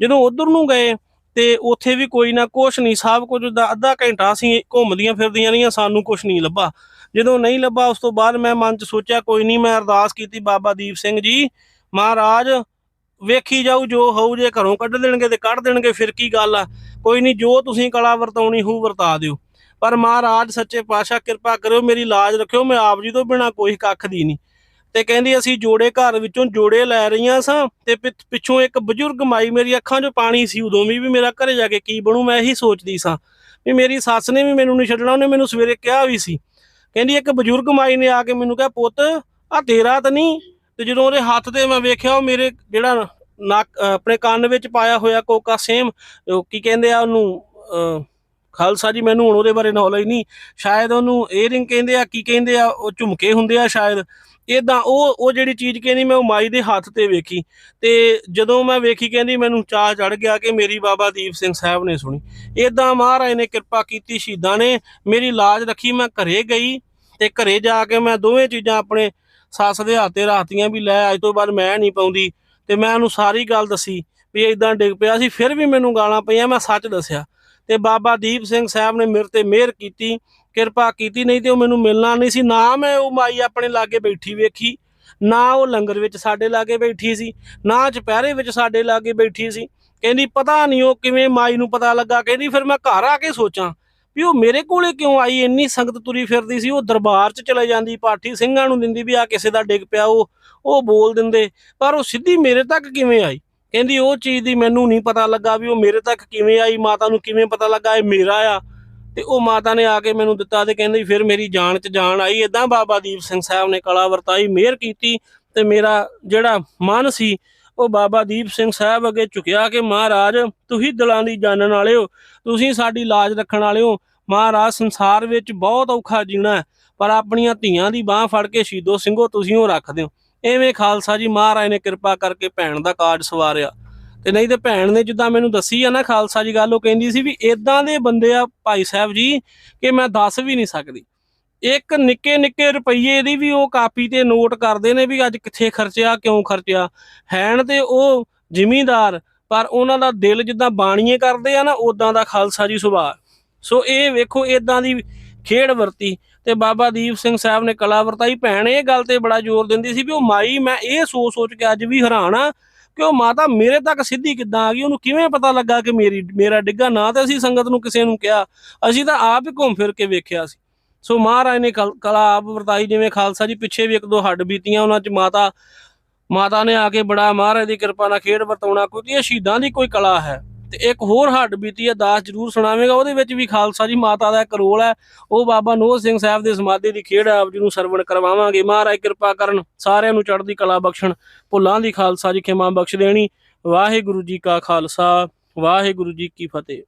ਜਦੋਂ ਉਧਰ ਨੂੰ ਗਏ ਤੇ ਉੱਥੇ ਵੀ ਕੋਈ ਨਾ ਕੁਛ ਨਹੀਂ, ਸਭ ਕੁਝ ਦਾ ਅੱਧਾ ਘੰਟਾ ਅਸੀਂ ਘੁੰਮਦੀਆਂ ਫਿਰਦੀਆਂ ਰਹੀਆਂ, ਸਾਨੂੰ ਕੁਛ ਨਹੀਂ ਲੱਭਾ। ਜਦੋਂ ਨਹੀਂ ਲੱਭਾ, ਉਸ ਤੋਂ ਬਾਅਦ ਮੈਂ ਮਨ 'ਚ ਸੋਚਿਆ, ਕੋਈ ਨਹੀਂ, ਮੈਂ ਅਰਦਾਸ ਕੀਤੀ ਬਾਬਾ ਦੀਪ ਸਿੰਘ ਜੀ ਮਹਾਰਾਜ, ਵੇਖੀ ਜਾਊ ਜੋ ਹੋਊ ਜੇ ਘਰੋਂ ਕੱਢ ਦੇਣਗੇ ਤੇ ਕੱਢ ਦੇਣਗੇ, ਫਿਰ ਕੀ ਗੱਲ ਆ? ਕੋਈ ਨਹੀਂ, ਜੋ ਤੁਸੀਂ ਕਲਾ ਵਰਤਾਉਣੀ ਹੋਊ ਵਰਤਾ ਦਿਓ। ਪਰ ਮਹਾਰਾਜ, ਸੱਚੇ ਪਾਤਸ਼ਾਹ, ਕਿਰਪਾ ਕਰਿਓ, ਮੇਰੀ ਲਾਜ ਰੱਖਿਓ, ਮੈਂ ਆਪ ਜੀ ਤੋਂ ਬਿਨਾ ਕੋਈ ਕੱਖ ਦੀ ਨਹੀਂ। ਤੇ ਕਹਿੰਦੀ, ਅਸੀਂ ਜੋੜੇ ਘਰ ਵਿੱਚੋਂ ਜੋੜੇ ਲੈ ਰਹੀਆਂ ਸਾਂ ਤੇ ਪਿ- ਪਿੱਛੋਂ ਇੱਕ ਬਜ਼ੁਰਗ ਮਾਈ ਮੇਰੀ ਅੱਖਾਂ 'ਚੋਂ ਪਾਣੀ ਸੀ, ਉਦੋਂ ਵੀ ਵੀ ਮੇਰਾ ਘਰੇ ਜਾ ਕੇ ਕੀ ਬਣੂ, ਮੈਂ ਇਹੀ ਸੋਚਦੀ ਸਾਂ। ਵੀ ਮੇਰੀ ਸੱਸ ਨੇ ਵੀ ਮੈਨੂੰ ਨਹੀਂ ਛੱਡਣਾ, ਉਹਨੇ ਮੈਨੂੰ ਸਵੇਰੇ ਕਿਹਾ ਵੀ ਸੀ। ਕਹਿੰਦੀ, ਇੱਕ ਬਜ਼ੁਰਗ ਮਾਈ ਨੇ ਆ ਕੇ ਮੈਨੂੰ ਕਿਹਾ, ਪੁੱਤ ਆ ਤੇਰਾ ਤਾਂ ਨਹੀਂ ਤੇ ਜਦੋਂ ਉਹਦੇ ਹੱਥ ਤੇ ਮੈਂ ਵੇਖਿਆ, ਉਹ ਮੇਰੇ ਜਿਹੜਾ ਨੱਕ ਆਪਣੇ ਕੰਨ ਵਿੱਚ ਪਾਇਆ ਹੋਇਆ ਕੋਕਾ ਸੇਮ ਕੀ ਕਹਿੰਦੇ ਆ ਉਹਨੂੰ ਖਾਲਸਾ ਜੀ ਮੈਨੂੰ ਹੁਣ ਉਹਦੇ ਬਾਰੇ ਨੌਲੇਜ ਨਹੀਂ। ਸ਼ਾਇਦ ਉਹਨੂੰ ਏਅਰਿੰਗ ਕਹਿੰਦੇ ਆ, ਕੀ ਕਹਿੰਦੇ ਆ, ਉਹ ਝੁਮਕੇ ਹੁੰਦੇ ਆ ਸ਼ਾਇਦ। ਇਦਾਂ ਉਹ ਉਹ ਜਿਹੜੀ ਚੀਜ਼ ਕਹਿੰਦੀ, ਮੈਂ ਉਹ ਮਾਈ ਦੇ ਹੱਥ ਤੇ ਵੇਖੀ। ਤੇ ਜਦੋਂ ਮੈਂ ਵੇਖੀ, ਕਹਿੰਦੀ ਮੈਨੂੰ ਚਾਹ ਚੜ ਗਿਆ ਕਿ ਮੇਰੀ ਬਾਬਾ ਦੀਪ ਸਿੰਘ ਸਾਹਿਬ ਨੇ ਸੁਣੀ। ਇਦਾਂ ਮਹਾਰਾਜ ਨੇ ਕਿਰਪਾ ਕੀਤੀ, ਸ਼ਹੀਦਾਂ ਨੇ ਮੇਰੀ ਲਾਜ ਰੱਖੀ, ਮੈਂ ਘਰੇ ਗਈ ਤੇ ਘਰੇ ਜਾ ਕੇ ਮੈਂ ਦੋਵੇਂ ਚੀਜ਼ਾਂ ਆਪਣੇ ਸੱਸ ਦੇ ਹੱਥੇ ਰਾਤੀਆਂ ਵੀ ਲੈ, ਅੱਜ ਤੋਂ ਬਾਅਦ ਮੈਂ ਨਹੀਂ ਪਾਉਂਦੀ। ਤੇ ਮੈਂ ਉਹਨੂੰ ਸਾਰੀ ਗੱਲ ਦੱਸੀ ਵੀ ਇਦਾਂ ਡਿੱਗ ਪਿਆ ਸੀ, ਫਿਰ ਵੀ ਮੈਨੂੰ ਗਾਲਾਂ ਪਈਆਂ, ਮੈਂ ਸੱਚ ਦੱਸਿਆ। ਤੇ ਬਾਬਾ ਦੀਪ ਸਿੰਘ ਸਾਹਿਬ ਨੇ ਮੇਰੇ ਤੇ ਮਿਹਰ ਕੀਤੀ, ਕਿਰਪਾ ਕੀਤੀ, ਨਹੀਂ ਤੇ ਉਹ ਮੈਨੂੰ ਮਿਲਣਾ ਨਹੀਂ ਸੀ। ਨਾ ਮੈਂ ਉਹ ਮਾਈ ਆਪਣੇ ਲਾਗੇ ਬੈਠੀ ਵੇਖੀ, ਨਾ ਉਹ ਲੰਗਰ ਵਿੱਚ ਸਾਡੇ ਲਾਗੇ ਬੈਠੀ ਸੀ, ਨਾ ਚੁਪਹਿਰੇ ਵਿੱਚ ਸਾਡੇ ਲਾਗੇ ਬੈਠੀ ਸੀ। ਕਹਿੰਦੀ, ਪਤਾ ਨਹੀਂ ਉਹ ਕਿਵੇਂ ਮਾਈ ਨੂੰ ਪਤਾ ਲੱਗਾ। ਕਹਿੰਦੀ, ਫਿਰ ਮੈਂ ਘਰ ਆ ਕੇ ਸੋਚਾਂ। ਵੀ ਉਹ ਮੇਰੇ ਕੋਲੇ ਕਿਉਂ ਆਈ? ਇੰਨੀ ਸੰਗਤ ਤੁਰੀ ਫਿਰਦੀ ਸੀ, ਉਹ ਦਰਬਾਰ 'ਚ ਚਲੇ ਜਾਂਦੀ, ਪਾਠੀ ਸਿੰਘਾਂ ਨੂੰ ਦਿੰਦੀ ਵੀ ਆ ਕਿਸੇ ਦਾ ਡਿੱਗ ਪਿਆ, ਉਹ ਉਹ ਬੋਲ ਦਿੰਦੇ। ਪਰ ਉਹ ਸਿੱਧੀ ਮੇਰੇ ਤੱਕ ਕਿਵੇਂ ਆਈ? ਕਹਿੰਦੀ ਉਹ ਚੀਜ਼ ਦੀ ਮੈਨੂੰ ਨਹੀਂ ਪਤਾ ਲੱਗਾ ਵੀ ਉਹ ਮੇਰੇ ਤੱਕ ਕਿਵੇਂ ਆਈ, ਮਾਤਾ ਨੂੰ ਕਿਵੇਂ ਪਤਾ ਲੱਗਾ ਇਹ ਮੇਰਾ ਆ। ਤੇ ਉਹ ਮਾਤਾ ਨੇ ਆ ਕੇ ਮੈਨੂੰ ਦਿੱਤਾ ਤੇ ਕਹਿੰਦੀ ਫਿਰ ਮੇਰੀ ਜਾਨ 'ਚ ਜਾਨ ਆਈ। ਇਦਾਂ ਬਾਬਾ ਦੀਪ ਸਿੰਘ ਸਾਹਿਬ ਨੇ ਕਲਾ ਵਰਤਾਈ, ਮਿਹਰ ਕੀਤੀ ਤੇ ਮੇਰਾ ਜਿਹੜਾ ਮਨ ਸੀ ਉਹ ਬਾਬਾ ਦੀਪ ਸਿੰਘ ਸਾਹਿਬ ਅੱਗੇ ਝੁਕਿਆ ਕਿ ਮਹਾਰਾਜ, ਤੁਸੀਂ ਦਿਲਾਂ ਦੀ ਜਾਣਨ ਵਾਲੇ ਹੋ ਤੁਸੀਂ ਸਾਡੀ ਲਾਜ ਰੱਖਣ ਵਾਲੇ ਹੋ ਮਹਾਰਾਜ, ਸੰਸਾਰ ਵਿੱਚ ਬਹੁਤ ਔਖਾ ਜੀਣਾ ਪਰ ਆਪਣੀਆਂ ਧੀਆਂ ਦੀ ਬਾਹ ਫੜ ਕੇ ਸ਼ਹੀਦੋ ਸਿੰਘੋ, ਤੁਸੀਂ ਉਹ ਰੱਖਦੇ ਹੋ ਐਵੇਂ ਖਾਲਸਾ ਜੀ, ਮਹਾਰਾਜ ਨੇ ਕਿਰਪਾ ਕਰਕੇ ਭੈਣ ਦਾ ਕਾਰਜ ਸਵਾਰਿਆ। ਤੇ ਨਹੀਂ ਤੇ ਭੈਣ ਨੇ ਜਿੱਦਾਂ ਮੈਨੂੰ ਦੱਸੀ ਆ ਨਾ ਖਾਲਸਾ ਜੀ, ਗੱਲ ਉਹ ਕਹਿੰਦੀ ਸੀ ਵੀ ਇਦਾਂ ਦੇ ਬੰਦੇ ਆ ਭਾਈ ਸਾਹਿਬ ਜੀ, ਕਿ ਮੈਂ ਦੱਸ ਵੀ ਨਹੀਂ ਸਕਦੀ। ਇੱਕ ਨਿੱਕੇ ਨਿੱਕੇ ਰੁਪਈਏ ਦੀ ਵੀ ਉਹ ਕਾਪੀ ਤੇ ਨੋਟ ਕਰਦੇ ਨੇ ਵੀ ਅੱਜ ਕਿੱਥੇ ਖਰਚਿਆ, ਕਿਉਂ ਖਰਚਿਆ। ਹੈਣ ਤੇ ਉਹ ਜ਼ਿਮੀਂਦਾਰ, ਪਰ ਉਹਨਾਂ ਦਾ ਦਿਲ ਜਿੱਦਾਂ ਬਾਣੀਏ ਕਰਦੇ ਆ ਨਾ ਉਦਾਂ ਦਾ ਖਾਲਸਾ ਜੀ ਸੁਭਾਅ। ਸੋ ਇਹ ਵੇਖੋ ਇਦਾਂ ਦੀ ਖੇਡ ਵਰਤੀ। ਤੇ ਬਾਬਾ ਦੀਪ ਸਿੰਘ ਸਾਹਿਬ ਨੇ ਕਲਾ ਵਰਤਾਈ। ਭੈਣ ਇਹ ਗੱਲ ਤੇ ਬੜਾ ਜ਼ੋਰ ਦਿੰਦੀ ਸੀ ਵੀ ਉਹ ਮਾਈ, ਮੈਂ ਇਹ ਸੋਚ ਸੋਚ ਕੇ ਅੱਜ ਵੀ ਹੈਰਾਨ ਆ ਕਿ ਉਹ ਮਾਤਾ ਮੇਰੇ ਤੱਕ ਸਿੱਧੀ ਕਿੱਦਾਂ ਆ ਗਈ? ਉਹਨੂੰ ਕਿਵੇਂ ਪਤਾ ਲੱਗਾ ਕਿ ਮੇਰੀ, ਮੇਰਾ ਡਿੱਗਾ? ਨਾ ਤੇ ਅਸੀਂ ਸੰਗਤ ਨੂੰ ਕਿਸੇ ਨੂੰ ਕਿਹਾ। ਅਸੀਂ ਤਾਂ ਆਪ ਹੀ ਘੁੰਮ ਫਿਰ ਕੇ ਵੇਖਿਆ ਸੀ। ਸੋ ਮਹਾਰਾਜ ਨੇ ਕਲ- ਕਲਾ ਆਪ ਵਰਤਾਈ, ਜਿਵੇਂ ਖਾਲਸਾ ਜੀ ਪਿੱਛੇ ਵੀ ਇੱਕ ਦੋ ਹੱਡ ਬੀਤੀਆਂ ਉਹਨਾਂ ਚ, ਮਾਤਾ ਮਾਤਾ ਨੇ ਆ ਕੇ ਬੜਾ ਮਹਾਰਾਜ ਦੀ ਕਿਰਪਾ ਨਾਲ ਖੇਡ ਵਰਤਾਉਣਾ, ਕਿਉਂਕਿ ਇਹ ਸ਼ਹੀਦਾਂ ਦੀ ਕੋਈ ਕਲਾ ਹੈ। ਤੇ ਇੱਕ ਹੋਰ ਹੱਡ ਬੀਤੀ ਹੈ, ਦਾਸ ਜਰੂਰ ਸੁਣਾਵੇਗਾ, ਉਹਦੇ ਵਿੱਚ ਵੀ ਖਾਲਸਾ ਜੀ ਮਾਤਾ ਦਾ ਇੱਕ ਰੋਲ ਹੈ। ਉਹ ਬਾਬਾ ਨੋਹ ਸਿੰਘ ਸਾਹਿਬ ਦੇ ਸਮਾਧੀ ਦੀ ਖੇਡ ਆਪ ਜੀ ਨੂੰ ਸਰਵਣ ਕਰਵਾਵਾਂਗੇ। ਮਹਾਰਾਜ ਕਿਰਪਾ ਕਰਨ ਸਾਰਿਆਂ ਨੂੰ ਚੜ੍ਹਦੀ ਕਲਾ ਬਖਸ਼ਣ, ਭੁੱਲਾਂ ਦੀ ਖਾਲਸਾ ਜੀ ਖਿਮਾ ਬਖਸ਼ ਦੇਣੀ। ਵਾਹਿਗੁਰੂ ਜੀ ਕਾ ਖਾਲਸਾ, ਵਾਹਿਗੁਰੂ ਜੀ ਕੀ ਫਤਿਹ।